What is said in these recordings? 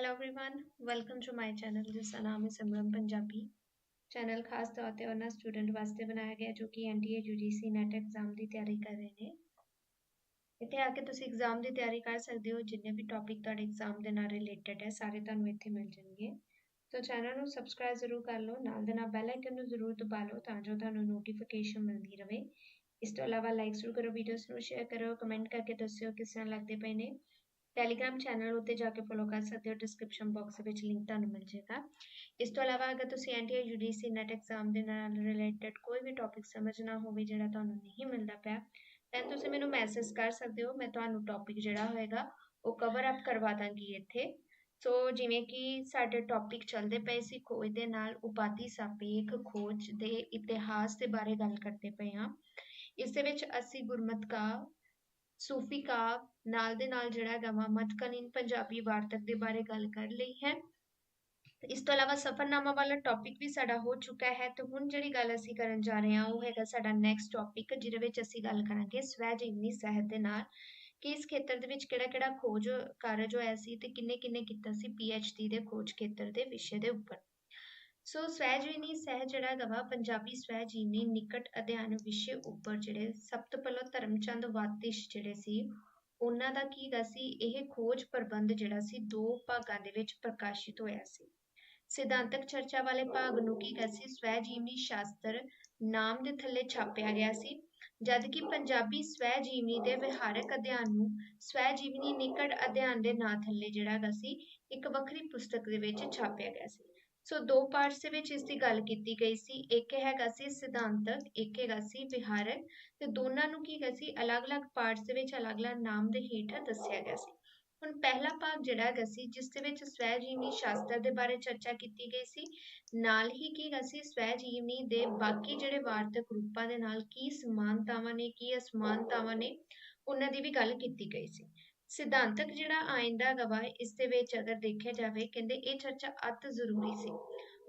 hello everyone welcome to my channel ਜਿਸ ਦਾ ਨਾਮ ਹੈ ਸਿਮਰਨ ਪੰਜਾਬੀ ਚੈਨਲ ਖਾਸ ਤੌਰ ਤੇ ਉਹਨਾਂ ਸਟੂਡੈਂਟ ਵਾਸਤੇ ਬਣਾਇਆ ਗਿਆ ਜੋ ਕਿ ਐਨਡੀਏ ਯੂਜੀਸੀ ਨੈਟ ਐਗਜ਼ਾਮ ਦੀ ਤਿਆਰੀ ਕਰ ਰਹੇ ਨੇ ਇੱਥੇ ਆ ਕੇ ਤੁਸੀਂ ਐਗਜ਼ਾਮ ਦੀ ਤਿਆਰੀ ਕਰ ਸਕਦੇ ਹੋ ਜਿੰਨੇ ਵੀ ਟੌਪਿਕ ਤੁਹਾਡੇ ਐਗਜ਼ਾਮ ਦੇ ਨਾਲ ਰਿਲੇਟਡ ਹੈ ਸਾਰੇ ਤੁਹਾਨੂੰ ਇੱਥੇ ਮਿਲ ਜਾਣਗੇ ਸੋ ਚੈਨਲ ਨੂੰ ਸਬਸਕ੍ਰਾਈਬ ਜ਼ਰੂਰ ਕਰ ਲਓ ਨਾਲ ਦੇ ਨਾਲ ਬੈਲ ਆਈਕਨ ਨੂੰ ਜ਼ਰੂਰ ਦਬਾ ਲਓ ਤਾਂ ਜੋ ਤੁਹਾਨੂੰ ਨੋਟੀਫਿਕੇਸ਼ਨ ਮਿਲਦੀ ਰਹੇ ਇਸ ਤੋਂ ਇਲਾਵਾ ਲਾਈਕ ਜ਼ਰੂਰ ਕਰੋ ਵੀਡੀਓਸ ਨੂੰ ਸ਼ੇਅਰ ਕਰੋ ਕਮੈਂਟ ਕਰਕੇ ਦੱਸਿਓ ਕਿਸ ਤਰ੍ਹਾਂ ਲੱਗਦੇ ਪਏ ਨੇ ਟੈਲੀਗ੍ਰਾਮ ਚੈਨਲ ਉੱਤੇ ਜਾ ਕੇ ਫੋਲੋ ਕਰ ਸਕਦੇ ਹੋ ਡਿਸਕ੍ਰਿਪਸ਼ਨ ਬਾਕਸ ਵਿੱਚ ਲਿੰਕ ਤੁਹਾਨੂੰ ਮਿਲ ਜਾਏਗਾ। ਇਸ ਤੋਂ ਇਲਾਵਾ ਅਗਰ ਤੁਸੀਂ ਐਨਟੀਆਈ ਯੂਡੀਸੀ ਨੈਟ ਐਗਜ਼ਾਮ ਦੇ ਨਾਲ ਰਿਲੇਟਡ ਕੋਈ ਵੀ ਟੌਪਿਕ ਸਮਝਣਾ ਹੋਵੇ ਜਿਹੜਾ ਤੁਹਾਨੂੰ ਨਹੀਂ ਮਿਲਦਾ ਪਿਆ ਤਾਂ ਤੁਸੀਂ ਮੈਨੂੰ ਮੈਸੇਜ ਕਰ ਸਕਦੇ ਹੋ, ਮੈਂ ਤੁਹਾਨੂੰ ਟੌਪਿਕ ਜਿਹੜਾ ਹੋਏਗਾ ਉਹ ਕਵਰ ਅਪ ਕਰਵਾ ਦਾਂਗੀ ਇੱਥੇ। ਸੋ ਜਿਵੇਂ ਕਿ ਸਾਡੇ ਟੌਪਿਕ ਚੱਲਦੇ ਪਏ ਸੀ, ਖੋਜ ਦੇ ਨਾਲ ਉਪਾਧੀ ਸਾਪੇਖ ਖੋਜ ਦੇ ਇਤਿਹਾਸ ਦੇ ਬਾਰੇ ਗੱਲ ਕਰਦੇ ਪਏ ਹਾਂ। ਇਸ ਦੇ ਵਿੱਚ ਅਸੀਂ ਗੁਰਮਤ ਕਾ, ਸੂਫੀ ਕਾ ਨਾਲ ਦੇ ਨਾਲ ਜਿਹੜਾ ਹੈਗਾ ਵਾ ਮੱਧਕਾਲੀਨ ਪੰਜਾਬੀ ਵਾਰਤਕ ਦੇ ਬਾਰੇ ਗੱਲ ਕਰ ਲਈ ਹੈ। ਇਸ ਤੋਂ ਇਲਾਵਾ ਸਫਰਨਾਮਾ ਵਾਲਾ ਟੌਪਿਕ ਵੀ ਸਾਡਾ ਹੋ ਚੁੱਕਾ ਹੈ। ਤੇ ਹੁਣ ਜਿਹੜੀ ਗੱਲ ਅਸੀਂ ਕਰਨ ਜਾ ਰਹੇ ਹਾਂ, ਉਹ ਹੈਗਾ ਸਾਡਾ ਨੈਕਸਟ ਟੌਪਿਕ ਜਿਹਦੇ ਵਿੱਚ ਅਸੀਂ ਗੱਲ ਕਰਾਂਗੇ ਸਵੈ ਜੀਵਨੀ ਸਾਹਿਤ ਦੇ ਨਾਲ, ਕਿ ਇਸ ਖੇਤਰ ਦੇ ਵਿੱਚ ਕਿਹੜਾ ਕਿਹੜਾ ਖੋਜ ਕਾਰਜ ਹੋਇਆ ਸੀ ਤੇ ਕਿੰਨੇ ਕਿੰਨੇ ਕੀਤਾ ਸੀ ਪੀਐਚਡੀ ਦੇ ਖੋਜ ਖੇਤਰ ਦੇ ਵਿਸ਼ੇ ਦੇ ਉੱਪਰ। ਸੋ ਸਵੈ ਜੀਵਨੀ ਸਹਿ ਜਿਹੜਾ ਗਵਾ ਪੰਜਾਬੀ ਸਵੈ ਜੀਵਨੀ ਨਿਕਟ ਅਧਿਐਨ ਵਿਸ਼ੇ ਉੱਪਰ ਜਿਹੜੇ ਸਭ ਤੋਂ ਪਹਿਲਾਂ ਧਰਮਚੰਦ ਵਾਤਿਸ਼ ਜਿਹੜੇ ਸੀ ਉਹਨਾਂ ਦਾ ਕੀ ਗਾ ਸੀ? ਇਹ ਖੋਜ ਪ੍ਰਬੰਧ ਜਿਹੜਾ ਸੀ, ਦੋ ਭਾਗਾਂ ਦੇ ਵਿੱਚ ਪ੍ਰਕਾਸ਼ਿਤ ਹੋਇਆ ਸੀ। ਸਿਧਾਂਤਕ ਚਰਚਾ ਵਾਲੇ ਭਾਗ ਨੂੰ ਕੀ ਗਾ ਸੀ? ਸਵੈ ਜੀਵਨੀ ਸ਼ਾਸਤਰ ਨਾਮ ਦੇ ਥੱਲੇ ਛਾਪਿਆ ਗਿਆ ਸੀ ਜਦਕਿ ਪੰਜਾਬੀ ਸਵੈ ਜੀਵਨੀ ਦੇ ਵਿਹਾਰਕ ਅਧਿਐਨ ਨੂੰ ਸਵੈ ਜੀਵਨੀ ਨਿਕਟ ਅਧਿਐਨ ਦੇ ਨਾਂ ਥੱਲੇ ਜਿਹੜਾ ਗਾ ਸੀ, ਇੱਕ ਵੱਖਰੀ ਪੁਸਤਕ ਦੇ ਵਿੱਚ ਛਾਪਿਆ ਗਿਆ ਸੀ। ਸੋ ਦੋ ਪਾਰਟਸ ਦੇ ਵਿੱਚ ਇਸ ਦੀ ਗੱਲ ਕੀਤੀ ਗਈ ਸੀ। ਇੱਕ ਹੈਗਾ ਸੀ ਸਿਧਾਂਤਕ, ਇੱਕ ਹੈਗਾ ਸੀ ਵਿਹਾਰਕ। ਤੇ ਦੋਨਾਂ ਨੂੰ ਕੀ ਹੈਗਾ ਸੀ? ਅਲੱਗ-ਅਲੱਗ ਪਾਰਟਸ ਦੇ ਵਿੱਚ ਅਲੱਗ-ਅਲੱਗ ਨਾਮ ਦੇ ਹੇਠ ਦੱਸਿਆ ਗਿਆ ਸੀ। ਹੁਣ ਪਹਿਲਾ ਭਾਗ ਜਿਹੜਾ ਹੈਗਾ ਸੀ, ਜਿਸ ਦੇ ਵਿੱਚ ਸਵੈ ਜੀਵਨੀ ਸ਼ਾਸਤਰ ਦੇ ਬਾਰੇ ਚਰਚਾ ਕੀਤੀ ਗਈ ਸੀ, ਨਾਲ ਹੀ ਕੀ ਹੈਗਾ ਸੀ? ਸਵੈ ਜੀਵਨੀ ਦੇ ਬਾਕੀ ਜਿਹੜੇ ਵਾਰਤਕ ਰੂਪਾਂ ਦੇ ਨਾਲ ਕੀ ਸਮਾਨਤਾਵਾਂ ਨੇ, ਕੀ ਅਸਮਾਨਤਾਵਾਂ ਨੇ, ਉਹਨਾਂ ਦੀ ਵੀ ਗੱਲ ਕੀਤੀ ਗਈ ਸੀ। ਸਿਧਾਂਤਕ ਜਿਹੜਾ ਆਇੰਦਾ ਗਵਾਹ ਇਸ ਦੇ ਵਿੱਚ ਅਗਰ ਦੇਖਿਆ ਜਾਵੇ, ਕਹਿੰਦੇ ਇਹ ਚਰਚਾ ਅਤ ਜ਼ਰੂਰੀ ਸੀ।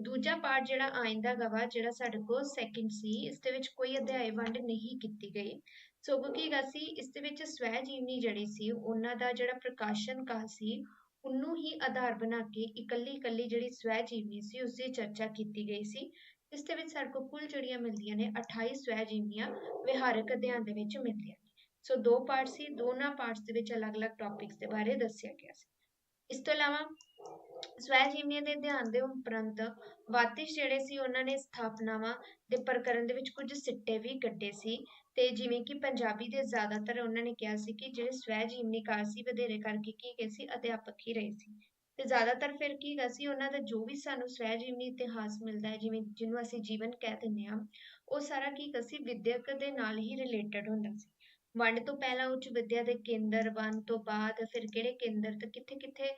ਦੂਜਾ ਪਾਠ ਜਿਹੜਾ ਆਇੰਦਾ ਗਵਾਹ ਜਿਹੜਾ ਸਾਡੇ ਕੋਲ ਸੈਕਿੰਡ ਸੀ, ਇਸ ਦੇ ਵਿੱਚ ਕੋਈ ਅਧਿਆਇ ਵੰਡ ਨਹੀਂ ਕੀਤੀ ਗਈ। ਸਗੋਂ ਕੀ ਗਾ ਸੀ, ਇਸ ਦੇ ਵਿੱਚ ਸਵੈ ਜੀਵਨੀ ਜਿਹੜੀ ਸੀ, ਉਹਨਾਂ ਦਾ ਜਿਹੜਾ ਪ੍ਰਕਾਸ਼ਨ ਕਾਲ ਸੀ, ਉਹਨੂੰ ਹੀ ਆਧਾਰ ਬਣਾ ਕੇ ਇਕੱਲੀ ਇਕੱਲੀ ਜਿਹੜੀ ਸਵੈ ਜੀਵਨੀ ਸੀ, ਉਸ ਦੀ ਚਰਚਾ ਕੀਤੀ ਗਈ ਸੀ। ਇਸ ਦੇ ਵਿੱਚ ਸਾਡੇ ਕੋਲ ਕੁੱਲ ਜਿਹੜੀਆਂ ਮਿਲਦੀਆਂ ਨੇ 28 ਸਵੈ ਜੀਵਨੀਆਂ ਵਿਹਾਰਕ ਅਧਿਐਨ ਦੇ ਵਿੱਚ ਮਿਲਦੀਆਂ ਸੋ ਦੋ ਪਾਰਟ ਸੀ, ਦੋਨਾਂ ਪਾਰਟਸ ਦੇ ਵਿੱਚ ਅਲੱਗ-ਅਲੱਗ ਟੌਪਿਕਸ ਦੇ ਬਾਰੇ ਦੱਸਿਆ ਗਿਆ ਸੀ। ਇਸ ਤੋਂ ਇਲਾਵਾ ਸਵੈ ਜੀਵਨੀ ਦੇ ਅਧਿਐਨ ਦੇ ਉਪਰੰਤ ਵਾਤਿਸ਼ ਜਿਹੜੇ ਸੀ, ਉਹਨਾਂ ਨੇ ਸਥਾਪਨਾਵਾਂ ਦੇ ਪ੍ਰਕਰਨ ਦੇ ਵਿੱਚ ਕੁਝ ਸਿੱਟੇ ਵੀ ਕੱਢੇ ਸੀ। ਤੇ ਜਿਵੇਂ ਕਿ ਪੰਜਾਬੀ ਦੇ ਜ਼ਿਆਦਾਤਰ ਉਹਨਾਂ ਨੇ ਕਿਹਾ ਸੀ ਕਿ ਜਿਹੜੇ ਸਵੈ ਜੀਵਨੀਕਾਰ ਸੀ, ਵਧੇਰੇ ਕਰਕੇ ਕੀ ਕਹੇ ਸੀ, ਅਧਿਆਪਕ ਹੀ ਰਹੇ ਸੀ। ਤੇ ਜ਼ਿਆਦਾਤਰ ਫਿਰ ਕੀ ਗਾ ਸੀ, ਉਹਨਾਂ ਦਾ ਜੋ ਵੀ ਸਾਨੂੰ ਸਵੈ ਜੀਵਨੀ ਇਤਿਹਾਸ ਮਿਲਦਾ ਹੈ, ਜਿਵੇਂ ਜਿਹਨੂੰ ਅਸੀਂ ਜੀਵਨ ਕਹਿ ਦਿੰਦੇ ਹਾਂ, ਉਹ ਸਾਰਾ ਕੀ ਗਾ ਸੀ, ਵਿਦਿਅਕ ਦੇ ਨਾਲ ਹੀ ਰਿਲੇਟਡ ਹੁੰਦਾ ਸੀ। ਵੰਡ ਤੋਂ ਪਹਿਲਾਂ ਉੱਚ ਵਿਦਿਆ ਦੇ ਕੇਂਦਰ ਵੰਡ ਤੋਂ ਬਾਅਦ ਫਿਰ ਕਿਹੜੇ ਕੇਂਦਰ ਤੇ ਕਿੱਥੇ-ਕਿੱਥੇ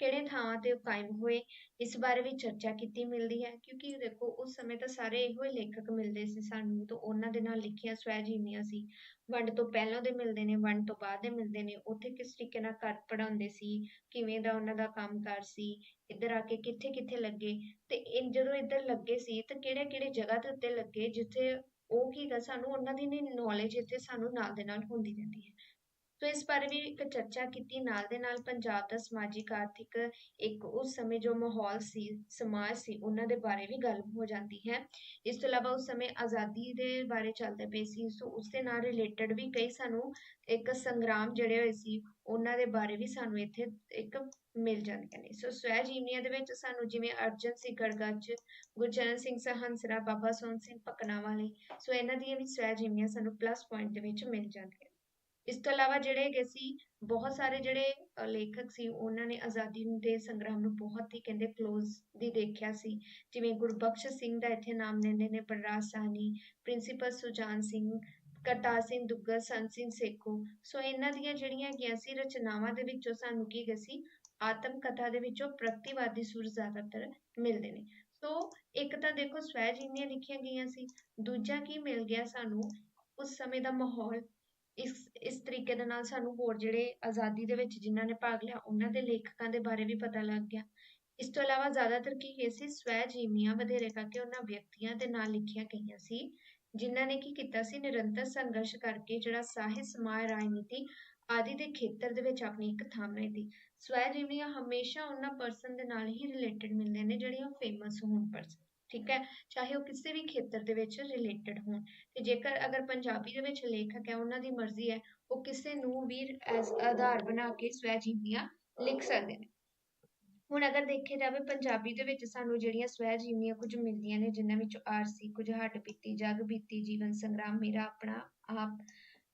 ਕਿਹੜੇ ਥਾਵਾਂ ਤੇ ਕਾਇਮ ਹੋਏ, ਇਸ ਬਾਰੇ ਵੀ ਚਰਚਾ ਕੀਤੀ ਮਿਲਦੀ ਹੈ, ਕਿਉਂਕਿ ਦੇਖੋ ਉਸ ਸਮੇਂ ਤਾਂ ਸਾਰੇ ਇਹੋ ਹੀ ਲੇਖਕ ਮਿਲਦੇ ਸੀ ਸਾਨੂੰ, ਤਾਂ ਉਹਨਾਂ ਦੇ ਨਾਲ ਲਿਖੀਆਂ ਸਵੈ ਜੀਵਨੀਆਂ ਸੀ, ਵੰਡ ਤੋਂ ਪਹਿਲਾਂ ਦੇ ਮਿਲਦੇ ਨੇ, ਵੰਡ ਤੋਂ ਬਾਅਦ ਦੇ ਮਿਲਦੇ ਨੇ, ਉੱਥੇ ਕਿਸ ਤਰੀਕੇ ਨਾਲ ਕਰ ਪੜਾਉਂਦੇ ਸੀ, ਕਿਵੇਂ ਦਾ ਉਹਨਾਂ ਦਾ ਕੰਮਕਾਰ ਸੀ, ਇੱਧਰ ਆ ਕੇ ਕਿੱਥੇ-ਕਿੱਥੇ ਲੱਗੇ, ਤੇ ਇਹ ਜਦੋਂ ਇੱਧਰ ਲੱਗੇ ਸੀ, ਤਾਂ ਕਿਹੜੇ-ਕਿਹੜੇ ਜਗ੍ਹਾ ਦੇ ਉੱਤੇ ਲੱਗੇ, ਜਿੱਥੇ ਉਹ ਕੀ ਗਾ ਸਾਨੂੰ ਉਹਨਾਂ ਦੀ ਨੌਲੇਜ ਇੱਥੇ ਸਾਨੂੰ ਨਾਲ ਦੇ ਨਾਲ ਹੁੰਦੀ ਰਹਿੰਦੀ ਹੈ। ਸੋ ਇਸ ਬਾਰੇ ਵੀ ਇੱਕ ਚਰਚਾ ਕੀਤੀ, ਨਾਲ ਦੇ ਨਾਲ ਪੰਜਾਬ ਦਾ ਸਮਾਜਿਕ, ਆਰਥਿਕ ਇੱਕ ਉਸ ਸਮੇਂ ਜੋ ਮਾਹੌਲ ਸੀ, ਸਮਾਜ ਸੀ, ਉਹਨਾਂ ਦੇ ਬਾਰੇ ਵੀ ਗੱਲ ਹੋ ਜਾਂਦੀ ਹੈ। ਇਸ ਤੋਂ ਇਲਾਵਾ ਉਸ ਸਮੇਂ ਆਜ਼ਾਦੀ ਦੇ ਬਾਰੇ ਚੱਲਦੇ ਪਏ ਸੀ, ਸੋ ਉਸ ਦੇ ਨਾਲ ਰਿਲੇਟਡ ਵੀ ਕਈ ਸਾਨੂੰ ਇੱਕ ਸੰਗਰਾਮ ਜਿਹੜੇ ਹੋਏ ਸੀ, ਉਹਨਾਂ ਦੇ ਬਾਰੇ ਵੀ ਸਾਨੂੰ ਇੱਥੇ ਇੱਕ ਮਿਲ ਜਾਂਦੀਆਂ ਨੇ। ਸੋ ਸਵੈ ਜੀਵਨੀਆਂ ਦੇ ਵਿੱਚ ਸਾਨੂੰ ਜਿਵੇਂ ਅਰਜਨ ਸਿੰਘ ਗੜਗੱਜ ਗੁਰਚਰਨ ਸਿੰਘ ਸਹੰਸਰਾ, ਬਾਬਾ ਸੋਹਣ ਸਿੰਘ ਪਕਨਾ ਵਾਲੇ ਸੋ ਇਹਨਾਂ ਦੀਆਂ ਵੀ ਸਵੈ ਜੀਵਨੀਆਂ ਸਾਨੂੰ ਪਲੱਸ ਪੁਆਇੰਟ ਦੇ ਵਿੱਚ ਮਿਲ ਜਾਂਦੀਆਂ ਇਸ ਤੋਂ ਇਲਾਵਾ ਜਿਹੜੇ ਹੈਗੇ ਸੀ, ਬਹੁਤ ਸਾਰੇ ਜਿਹੜੇ ਲੇਖਕ ਸੀ, ਉਹਨਾਂ ਨੇ ਆਜ਼ਾਦੀ ਦੇ ਸੰਗਰਾਮ ਨੂੰ ਬਹੁਤ ਹੀ ਕਹਿੰਦੇ ক্লোਜ਼ ਦੀ ਦੇਖਿਆ ਸੀ। ਜਿਵੇਂ ਗੁਰਬਖਸ਼ ਸਿੰਘ ਦਾ ਇੱਥੇ ਨਾਮ ਲੈਂਦੇ ਨੇ ਬਲਰਾਜ ਸਾਹਨੀ ਪ੍ਰਿੰਸੀਪਲ ਸੁਜਾਨ ਸਿੰਘ, ਕਰਤਾਰ ਸਿੰਘ ਦੁੱਗਲ, ਸੰਤ ਸਿੰਘ ਸੇਖੋ। ਸੋ ਇਹਨਾਂ ਦੀਆਂ ਜਿਹੜੀਆਂ ਹੈਗੀਆਂ ਸੀ ਰਚਨਾਵਾਂ ਦੇ ਵਿੱਚੋਂ ਸਾਨੂੰ ਕੀ ਗਈ ਸੀ ਆਤਮ ਕਥਾ ਦੇ ਵਿੱਚੋਂ ਪ੍ਰਗਤੀਵਾਦੀ ਸੁਰ ਜ਼ਿਆਦਾਤਰ ਮਿਲਦੇ ਨੇ। ਸੋ ਇੱਕ ਤਾਂ ਦੇਖੋ ਸਵੈ ਜੀਵਨੀਆਂ ਲਿਖੀਆਂ ਗਈਆਂ ਸੀ, ਦੂਜਾ ਕੀ ਮਿਲ ਗਿਆ ਸਾਨੂੰ ਉਸ ਸਮੇਂ ਦਾ ਮਾਹੌਲ, ਇਸ ਇਸ ਤਰੀਕੇ ਦੇ ਨਾਲ ਸਾਨੂੰ ਹੋਰ ਜਿਹੜੇ ਆਜ਼ਾਦੀ ਦੇ ਵਿੱਚ ਜਿਨ੍ਹਾਂ ਨੇ ਭਾਗ ਲਿਆ, ਉਹਨਾਂ ਦੇ ਲੇਖਕਾਂ ਦੇ ਬਾਰੇ ਵੀ ਪਤਾ ਲੱਗ ਗਿਆ। ਇਸ ਤੋਂ ਇਲਾਵਾ ਜ਼ਿਆਦਾਤਰ ਕੀ ਹੈ ਸੀ ਸਵੈ ਜੀਵਨੀਆਂ ਵਧੇਰੇ ਕਰਕੇ ਉਹਨਾਂ ਵਿਅਕਤੀਆਂ ਦੇ ਨਾਲ ਲਿਖੀਆਂ ਗਈਆਂ ਸੀ, ਜਿਨ੍ਹਾਂ ਨੇ ਕੀ ਕੀਤਾ ਸੀ, ਨਿਰੰਤਰ ਸੰਘਰਸ਼ ਕਰਕੇ ਜਿਹੜਾ ਸਾਹਿਤ ਸਮਾਜ, ਰਾਜਨੀਤੀ ਆਦਿ ਦੇ ਖੇਤਰ ਦੇ ਵਿੱਚ ਆਪਣੀ ਇੱਕ ਥਾਂ ਬਣਾਈ ਦੀ ਸਵੈ ਜੀਵਨੀਆਂ ਹਮੇਸ਼ਾ ਉਹਨਾਂ ਪਰਸਨ ਦੇ ਨਾਲ ਹੀ ਰਿਲੇਟਡ ਮਿਲਦੇ ਨੇ, ਜਿਹੜੀਆਂ ਫੇਮਸ ਹੋਣ ਪਰਸਨ ਠੀਕ ਹੈ? ਚਾਹੇ ਉਹ ਕਿਸੇ ਵੀ ਖੇਤਰ ਦੇ ਵਿੱਚ ਰਿਲੇਟਡ ਹੋਣ। ਤੇ ਜੇਕਰ ਅਗਰ ਪੰਜਾਬੀ ਦੇ ਵਿੱਚ ਲੇਖਕ ਹੈ, ਉਹਨਾਂ ਦੀ ਮਰਜ਼ੀ ਹੈ, ਉਹ ਕਿਸੇ ਨੂੰ ਵੀ ਐਸ ਆਧਾਰ ਬਣਾ ਕੇ ਸਵੈ ਜੀਵਨੀਆਂ ਲਿਖ ਸਕਦੇ ਨੇ। ਹੁਣ ਅਗਰ ਦੇਖਿਆ ਜਾਵੇ, ਪੰਜਾਬੀ ਦੇ ਵਿੱਚ ਸਾਨੂੰ ਜਿਹੜੀਆਂ ਸਵੈ ਜੀਵਨੀਆਂ ਕੁਝ ਮਿਲਦੀਆਂ ਨੇ, ਜਿਨ੍ਹਾਂ ਵਿੱਚ ਆਰਸੀ, ਕੁਝ ਹੱਡ ਬੀਤੀ ਜਗ ਬੀਤੀ, ਜੀਵਨ ਸੰਗਰਾਮ, ਮੇਰਾ ਆਪਣਾ ਆਪ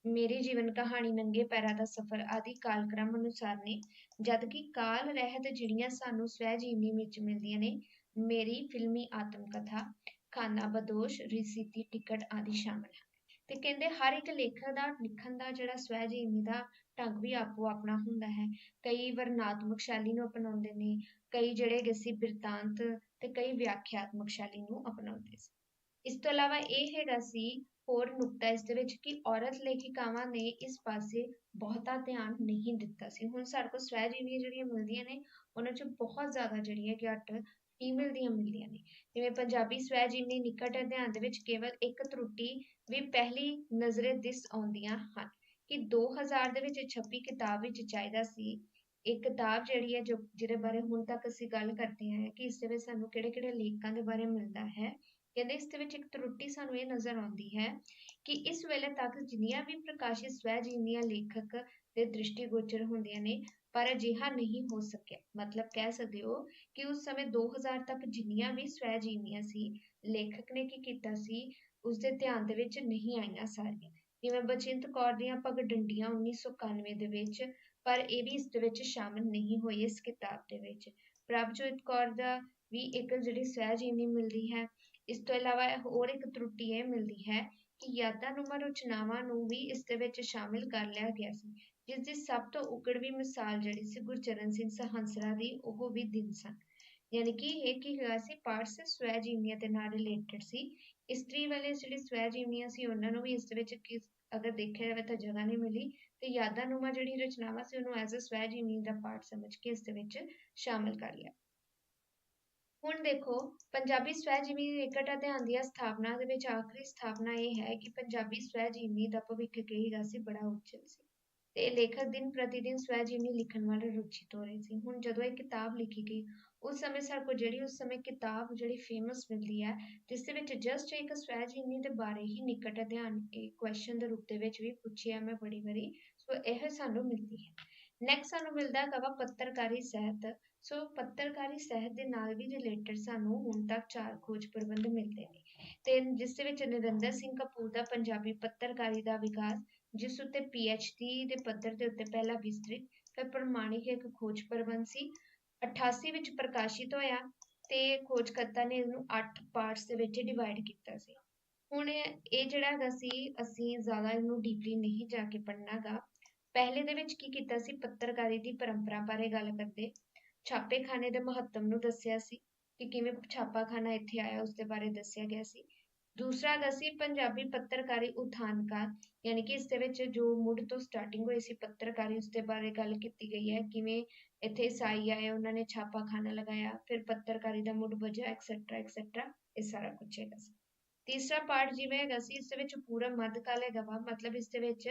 ਮੇਰੀ ਜੀਵਨ ਕਹਾਣੀ ਨੰਗੇ ਪੈਰਾਂ ਦਾ ਸਫ਼ਰ ਆਦਿ ਕਾਲਕ੍ਰਮ ਅਨੁਸਾਰ ਨੇ, ਜਦ ਕਾਲ ਰਹਿਤ ਜਿਹੜੀਆਂ ਸਾਨੂੰ ਸਵੈ ਜੀਵਨੀ ਵਿੱਚ ਮਿਲਦੀਆਂ ਨੇ, ਮੇਰੀ ਫਿਲਮੀ ਆਤਮ ਕਥਾ ਖਾਨਾ ਬਦੋਸ਼ ਰਿਸੀਤੀ ਟਿਕਟ ਆਦਿ ਸ਼ਾਮਲ ਹਨ। ਤੇ ਕਹਿੰਦੇ ਹਰ ਇੱਕ ਲੇਖਕ ਦਾ, ਲਿਖਣ ਦਾ ਜਿਹੜਾ ਸਵੈ ਜੀਵਨੀ ਦਾ ਢੰਗ ਵੀ ਆਪੋ ਆਪਣਾ ਹੁੰਦਾ ਹੈ। ਕਈ ਵਰਣਾਤਮਕ ਸ਼ੈਲੀ ਨੂੰ ਅਪਣਾਉਂਦੇ ਨੇ, ਕਈ ਜਿਹੜੇ ਹੈਗੇ ਸੀ ਬਿਰਤਾਂਤ ਤੇ ਕਈ ਵਿਆਖਿਆਤਮਕ ਸ਼ੈਲੀ ਨੂੰ ਅਪਣਾਉਂਦੇ ਸੀ। ਇਸ ਤੋਂ ਇਲਾਵਾ ਇਹ ਹੈਗਾ ਸੀ ਹੋਰ ਨੁਕਤਾ ਇਸ ਦੇ ਵਿੱਚ ਕਿ ਔਰਤ ਲੇਖਿਕਾਵਾਂ ਨੇ ਇਸ ਪਾਸੇ ਬਹੁਤਾ ਧਿਆਨ ਨਹੀਂ ਦਿੱਤਾ ਸੀ। ਹੁਣ ਸਾਡੇ ਕੋਲ ਸਵੈ ਜੀਵਨੀਆਂ ਜਿਹੜੀਆਂ ਮਿਲਦੀਆਂ ਨੇ, ਉਹਨਾਂ 'ਚ ਬਹੁਤ ਜ਼ਿਆਦਾ ਜਿਹੜੀਆਂ ਕਿ ਫੀਮੇਲ ਦੀਆਂ ਮਿਲਦੀਆਂ ਨੇ। ਜਿਵੇਂ ਪੰਜਾਬੀ ਸਵੈ ਜੀਵਨੀ ਨਿਕਟ ਅਧਿਐਨ ਦੇ ਵਿੱਚ ਕੇਵਲ ਇੱਕ ਤਰੁੱਟੀ ਵੀ ਪਹਿਲੀ ਨਜ਼ਰੇ ਦਿਸ ਆਉਂਦੀਆਂ ਹਨ ਕਿ 2000 ਦੇ ਵਿੱਚ ਛਪੀ ਕਿਤਾਬ ਵਿੱਚ ਚਾਹੀਦਾ ਸੀ। ਇਹ ਕਿਤਾਬ ਜਿਹੜੀ ਹੈ ਜੋ ਜਿਹਦੇ ਬਾਰੇ ਹੁਣ ਤੱਕ ਅਸੀਂ ਗੱਲ ਕਰਦੇ ਹਾਂ ਕਿ ਇਸ ਦੇ ਵਿੱਚ ਸਾਨੂੰ ਕਿਹੜੇ-ਕਿਹੜੇ ਲੇਖਕਾਂ ਦੇ ਬਾਰੇ ਮਿਲਦਾ ਹੈ ਕਹਿੰਦੇ ਇਸ ਦੇ ਵਿੱਚ ਇੱਕ ਤਰੁੱਟੀ ਸਾਨੂੰ ਇਹ ਨਜ਼ਰ ਆਉਂਦੀ ਹੈ ਕਿ ਇਸ ਵੇਲੇ ਤੱਕ ਜਿੰਨੀਆਂ ਵੀ ਪ੍ਰਕਾਸ਼ਿਤ ਸਵੈ ਜੀਵਨੀਆਂ ਲੇਖਕ ਦੇ ਦ੍ਰਿਸ਼ਟੀਗੋਚਰ ਹੁੰਦੀਆਂ ਨੇ, ਪਰ ਅਜਿਹਾ ਨਹੀਂ ਹੋ ਸਕਿਆ। ਮਤਲਬ ਕਹਿ ਸਕਦੇ ਹੋ ਕਿ ਉਸ ਸਮੇਂ 2000 ਤੱਕ ਜਿੰਨੀਆਂ ਵੀ ਸਵੈ ਜੀਵਨੀਆਂ ਸੀ, ਲੇਖਕ ਨੇ ਕੀ ਕੀਤਾ ਸੀ, ਉਸ ਦੇ ਧਿਆਨ ਦੇ ਵਿੱਚ ਨਹੀਂ ਆਈਆਂ ਸਾਰੀਆਂ। ਜਿਵੇਂ ਬਚਿੰਤ ਕੌਰ ਦੀਆਂ ਪਗ ਡੰਡੀਆਂ 1991 ਦੇ ਵਿੱਚ, ਪਰ ਇਹ ਵੀ ਇਸ ਦੇ ਵਿੱਚ ਸ਼ਾਮਲ ਨਹੀਂ ਹੋਈ ਇਸ ਕਿਤਾਬ ਦੇ ਵਿੱਚ। ਪ੍ਰਭਜੋਤ ਕੌਰ ਦਾ ਵੀ ਇੱਕ ਜਿਹੜੀ ਸਵੈ ਜੀਵਨੀ ਮਿਲਦੀ ਹੈ ਇਸ ਤੋਂ ਇਲਾਵਾ ਹੋਰ ਇੱਕ ਤਰੁੱਟੀ ਇਹ ਮਿਲਦੀ ਹੈ ਕਿ ਯਾਦਾਂ ਨੁਮਾ ਰਚਨਾਵਾਂ ਨੂੰ ਵੀ ਇਸ ਦੇ ਵਿੱਚ ਸ਼ਾਮਿਲ ਕਰ ਲਿਆ ਗਿਆ ਸੀ, ਜਿਸ ਦੀ ਸਭ ਤੋਂ ਉਕੜਵੀਂ ਮਿਸਾਲ ਜਿਹੜੀ ਸੀ ਗੁਰਚਰਨ ਸਿੰਘ ਸਹੰਸਰਾ ਦੀ, ਉਹ ਵੀ ਦਿਨ ਸਨ। ਯਾਨੀ ਕਿ ਇਹ ਕੀ ਹੋਇਆ ਸੀ ਪਾਰਟਸ ਸਵੈ ਜੀਵਨੀਆਂ ਦੇ ਨਾਲ ਰਿਲੇਟਡ ਸੀ। ਇਸਤਰੀ ਵਾਲੇ ਜਿਹੜੇ ਸਵੈ ਜੀਵਨੀਆਂ ਸੀ, ਉਹਨਾਂ ਨੂੰ ਵੀ ਇਸ ਦੇ ਵਿੱਚ ਅਗਰ ਦੇਖਿਆ ਜਾਵੇ ਤਾਂ ਜਗ੍ਹਾ ਨਹੀਂ ਮਿਲੀ। ਤੇ ਯਾਦਾਂ ਨੁਮਾ ਜਿਹੜੀ ਰਚਨਾਵਾਂ ਸੀ, ਉਹਨੂੰ ਐਜ਼ ਅ ਸਵੈ ਜੀਵਨੀ ਦਾ ਪਾਰਟ ਸਮਝ ਕੇ ਇਸ ਦੇ ਵਿੱਚ ਸ਼ਾਮਿਲ ਕਰ ਲਿਆ। ਹੁਣ ਦੇਖੋ, ਪੰਜਾਬੀ ਸਵੈ ਜੀਵਨੀ ਨਿਕਟ ਅਧਿਐਨ ਦੀਆਂ ਸਥਾਪਨਾ ਦੇ ਵਿੱਚ ਆਖਰੀ ਸਥਾਪਨਾ ਇਹ ਹੈ ਕਿ ਪੰਜਾਬੀ ਸਵੈ ਜੀਵਨੀ ਦਾ ਭਵਿੱਖ ਕਹੇਗਾ ਸੀ, ਬੜਾ ਉੱਜਲ ਸੀ। ਤੇ ਲੇਖਕ ਦਿਨ ਪ੍ਰਤੀ ਦਿਨ ਸਵੈ ਜੀਵਨੀ ਲਿਖਣ ਵੱਲ ਰੁਚਿਤ ਹੋ ਰਹੇ ਸੀ। ਹੁਣ ਜਦੋਂ ਇਹ ਕਿਤਾਬ ਲਿਖੀ ਗਈ, ਉਸ ਸਮੇਂ ਸਾਡੇ ਕੋਲ ਜਿਹੜੀ ਉਸ ਸਮੇਂ ਕਿਤਾਬ ਜਿਹੜੀ ਫੇਮਸ ਮਿਲਦੀ ਹੈ, ਜਿਸ ਦੇ ਵਿੱਚ ਜਸਟ ਇੱਕ ਸਵੈ ਜੀਵਨੀ ਦੇ ਬਾਰੇ ਹੀ ਨਿਕਟ ਅਧਿਐਨ ਇਹ ਕੁਐਸਚਨ ਦੇ ਰੂਪ ਦੇ ਵਿੱਚ ਵੀ ਪੁੱਛਿਆ ਮੈਂ ਬੜੀ ਵਾਰੀ, ਸੋ ਇਹ ਸਾਨੂੰ ਮਿਲਦੀ ਹੈ। ਨੈਕਸਟ ਸਾਨੂੰ ਮਿਲਦਾ ਹੈਗਾ ਪੱਤਰਕਾਰੀ ਸਾਹਿਤ। ਸੋ ਪੱਤਰਕਾਰੀ ਸਹਿਤ ਦੇ ਨਾਲ ਵੀ ਰਿਲੇਟਡ ਸਾਨੂੰ ਹੁਣ ਤੱਕ ਚਾਰ ਖੋਜ ਪ੍ਰਬੰਧ ਮਿਲਦੇ ਨੇ। ਤੇ ਜਿਸ ਦੇ ਵਿੱਚ ਨਰਿੰਦਰ ਸਿੰਘ ਕਪੂਰ ਦਾ ਪੰਜਾਬੀ ਪੱਤਰਕਾਰੀ ਦਾ ਵਿਕਾਸ, ਜਿਸ ਉੱਤੇ ਡੀ ਦੇ ਪੱਧਰ ਦੇ ਉੱਤੇ ਪਹਿਲਾ ਵਿਸਤ੍ਰਿਤ, ਫਿਰ ਪ੍ਰਮਾਣਿਕ ਇੱਕ ਖੋਜ ਪ੍ਰਬੰਧ ਸੀ। 88 ਵਿੱਚ ਪ੍ਰਕਾਸ਼ਿਤ ਹੋਇਆ ਤੇ ਖੋਜਕਰਤਾ ਨੇ ਇਹਨੂੰ 8 ਪਾਰਟਸ ਦੇ ਵਿੱਚ ਡਿਵਾਈਡ ਕੀਤਾ ਸੀ। ਹੁਣ ਇਹ ਜਿਹੜਾ ਹੈਗਾ ਸੀ, ਅਸੀਂ ਜ਼ਿਆਦਾ ਇਹਨੂੰ ਡੀਪਲੀ ਨਹੀਂ ਜਾ ਕੇ ਪੜਨਾਗਾ ਪਹਿਲੇ ਦੇ ਵਿੱਚ ਕੀ ਕੀਤਾ ਸੀ? ਪੱਤਰਕਾਰੀ ਦੀ ਪਰੰਪਰਾ ਬਾਰੇ ਗੱਲ ਕਰਦੇ। ਛਾਪੇਖਾਨੇ ਦੇ ਮਹੱਤਵ ਨੂੰ ਦੱਸਿਆ ਸੀ ਕਿ ਕਿਵੇਂ ਛਾਪਾਖਾਨਾ ਇੱਥੇ ਆਇਆ ਉਸ ਦੇ ਬਾਰੇ ਦੱਸਿਆ ਗਿਆ ਸੀ। ਦੂਸਰਾ ਹੈਗਾ ਸੀ ਪੰਜਾਬੀ ਪੱਤਰਕਾਰੀ ਉਥਾਨਕਾਰ ਯਾਨੀ ਕਿ ਇਸ ਦੇ ਵਿੱਚ ਜੋ ਮੁੱਢ ਤੋਂ ਸਟਾਰਟਿੰਗ ਹੋਈ ਸੀ ਪੱਤਰਕਾਰੀ ਉਸ ਦੇ ਬਾਰੇ ਗੱਲ ਕੀਤੀ ਗਈ ਹੈ, ਕਿਵੇਂ ਇੱਥੇ ਈਸਾਈ ਆਏ, ਉਹਨਾਂ ਨੇ ਛਾਪਾਖਾਨਾ ਲਗਾਇਆ, ਫਿਰ ਪੱਤਰਕਾਰੀ ਦਾ ਮੁੱਢ ਵਜਾ ਐਕਸੈਟਰਾ ਐਕਸੈਟਰਾ ਇਹ ਸਾਰਾ ਕੁਝ ਹੈਗਾ ਸੀ। ਤੀਸਰਾ ਪਾਠ ਜਿਵੇਂ ਹੈਗਾ ਸੀ, ਇਸ ਦੇ ਵਿੱਚ ਪੂਰਾ ਮੱਧਕਾਲ ਹੈਗਾ ਵਾ, ਮਤਲਬ ਇਸ ਦੇ ਵਿੱਚ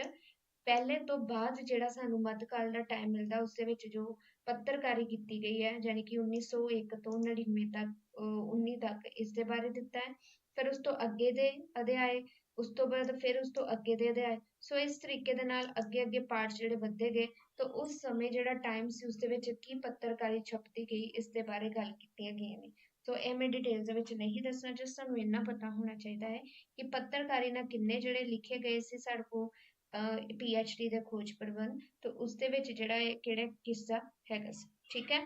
ਪਹਿਲੇ ਤੋਂ ਬਾਅਦ ਜਿਹੜਾ ਸਾਨੂੰ ਮੱਧਕਾਲ ਦਾ ਟਾਈਮ ਮਿਲਦਾ, ਉਸ ਦੇ ਵਿੱਚ ਜੋ ਪੱਤਰਕਾਰੀ ਕੀਤੀ ਗਈ ਹੈ ਯਾਨੀ ਕਿ 1901 ਤੋਂ 99 ਤੱਕ 19 ਤੱਕ ਇਸ ਦੇ ਬਾਰੇ ਦਿੱਤਾ ਹੈ। ਫਿਰ ਉਸ ਤੋਂ ਅੱਗੇ ਦੇ ਅਧਿਆਏ, ਉਸ ਤੋਂ ਬਾਅਦ ਫਿਰ ਉਸ ਤੋਂ ਅੱਗੇ ਦੇ ਅਧਿਆਏ। ਸੋ ਇਸ ਤਰੀਕੇ ਦੇ ਨਾਲ ਅੱਗੇ ਅੱਗੇ ਪਾਰਟ ਜਿਹੜੇ ਵੱਧਦੇ ਗਏ, ਤਾਂ ਉਸ ਸਮੇਂ ਜਿਹੜਾ ਟਾਈਮ ਸੀ, ਉਸ ਦੇ ਵਿੱਚ ਕੀ ਪੱਤਰਕਾਰੀ ਛਪਦੀ ਗਈ, ਇਸ ਦੇ ਬਾਰੇ ਗੱਲ ਕੀਤੀਆਂ ਗਈਆਂ ਨੇ। ਸੋ ਇਹ ਮੈਂ ਡਿਟੇਲ ਦੇ ਵਿੱਚ ਨਹੀਂ ਦੱਸਣਾ ਜਸ ਸਾਨੂੰ ਇੰਨਾ ਪਤਾ ਹੋਣਾ ਚਾਹੀਦਾ ਹੈ ਕਿ ਪੱਤਰਕਾਰੀ ਨਾਲ ਕਿੰਨੇ ਜਿਹੜੇ ਲਿਖੇ ਗਏ ਸੀ ਸਾਡੇ ਕੋਲ ਡੀ ਦਾ ਖੋਜ ਪ੍ਰਬੰਧ, ਤੇ ਉਸ ਦੇ ਵਿੱਚ ਜਿਹੜਾ ਇਹ ਕਿਹੜਾ ਕਿੱਸਾ ਹੈਗਾ ਸੀ, ਠੀਕ ਹੈ?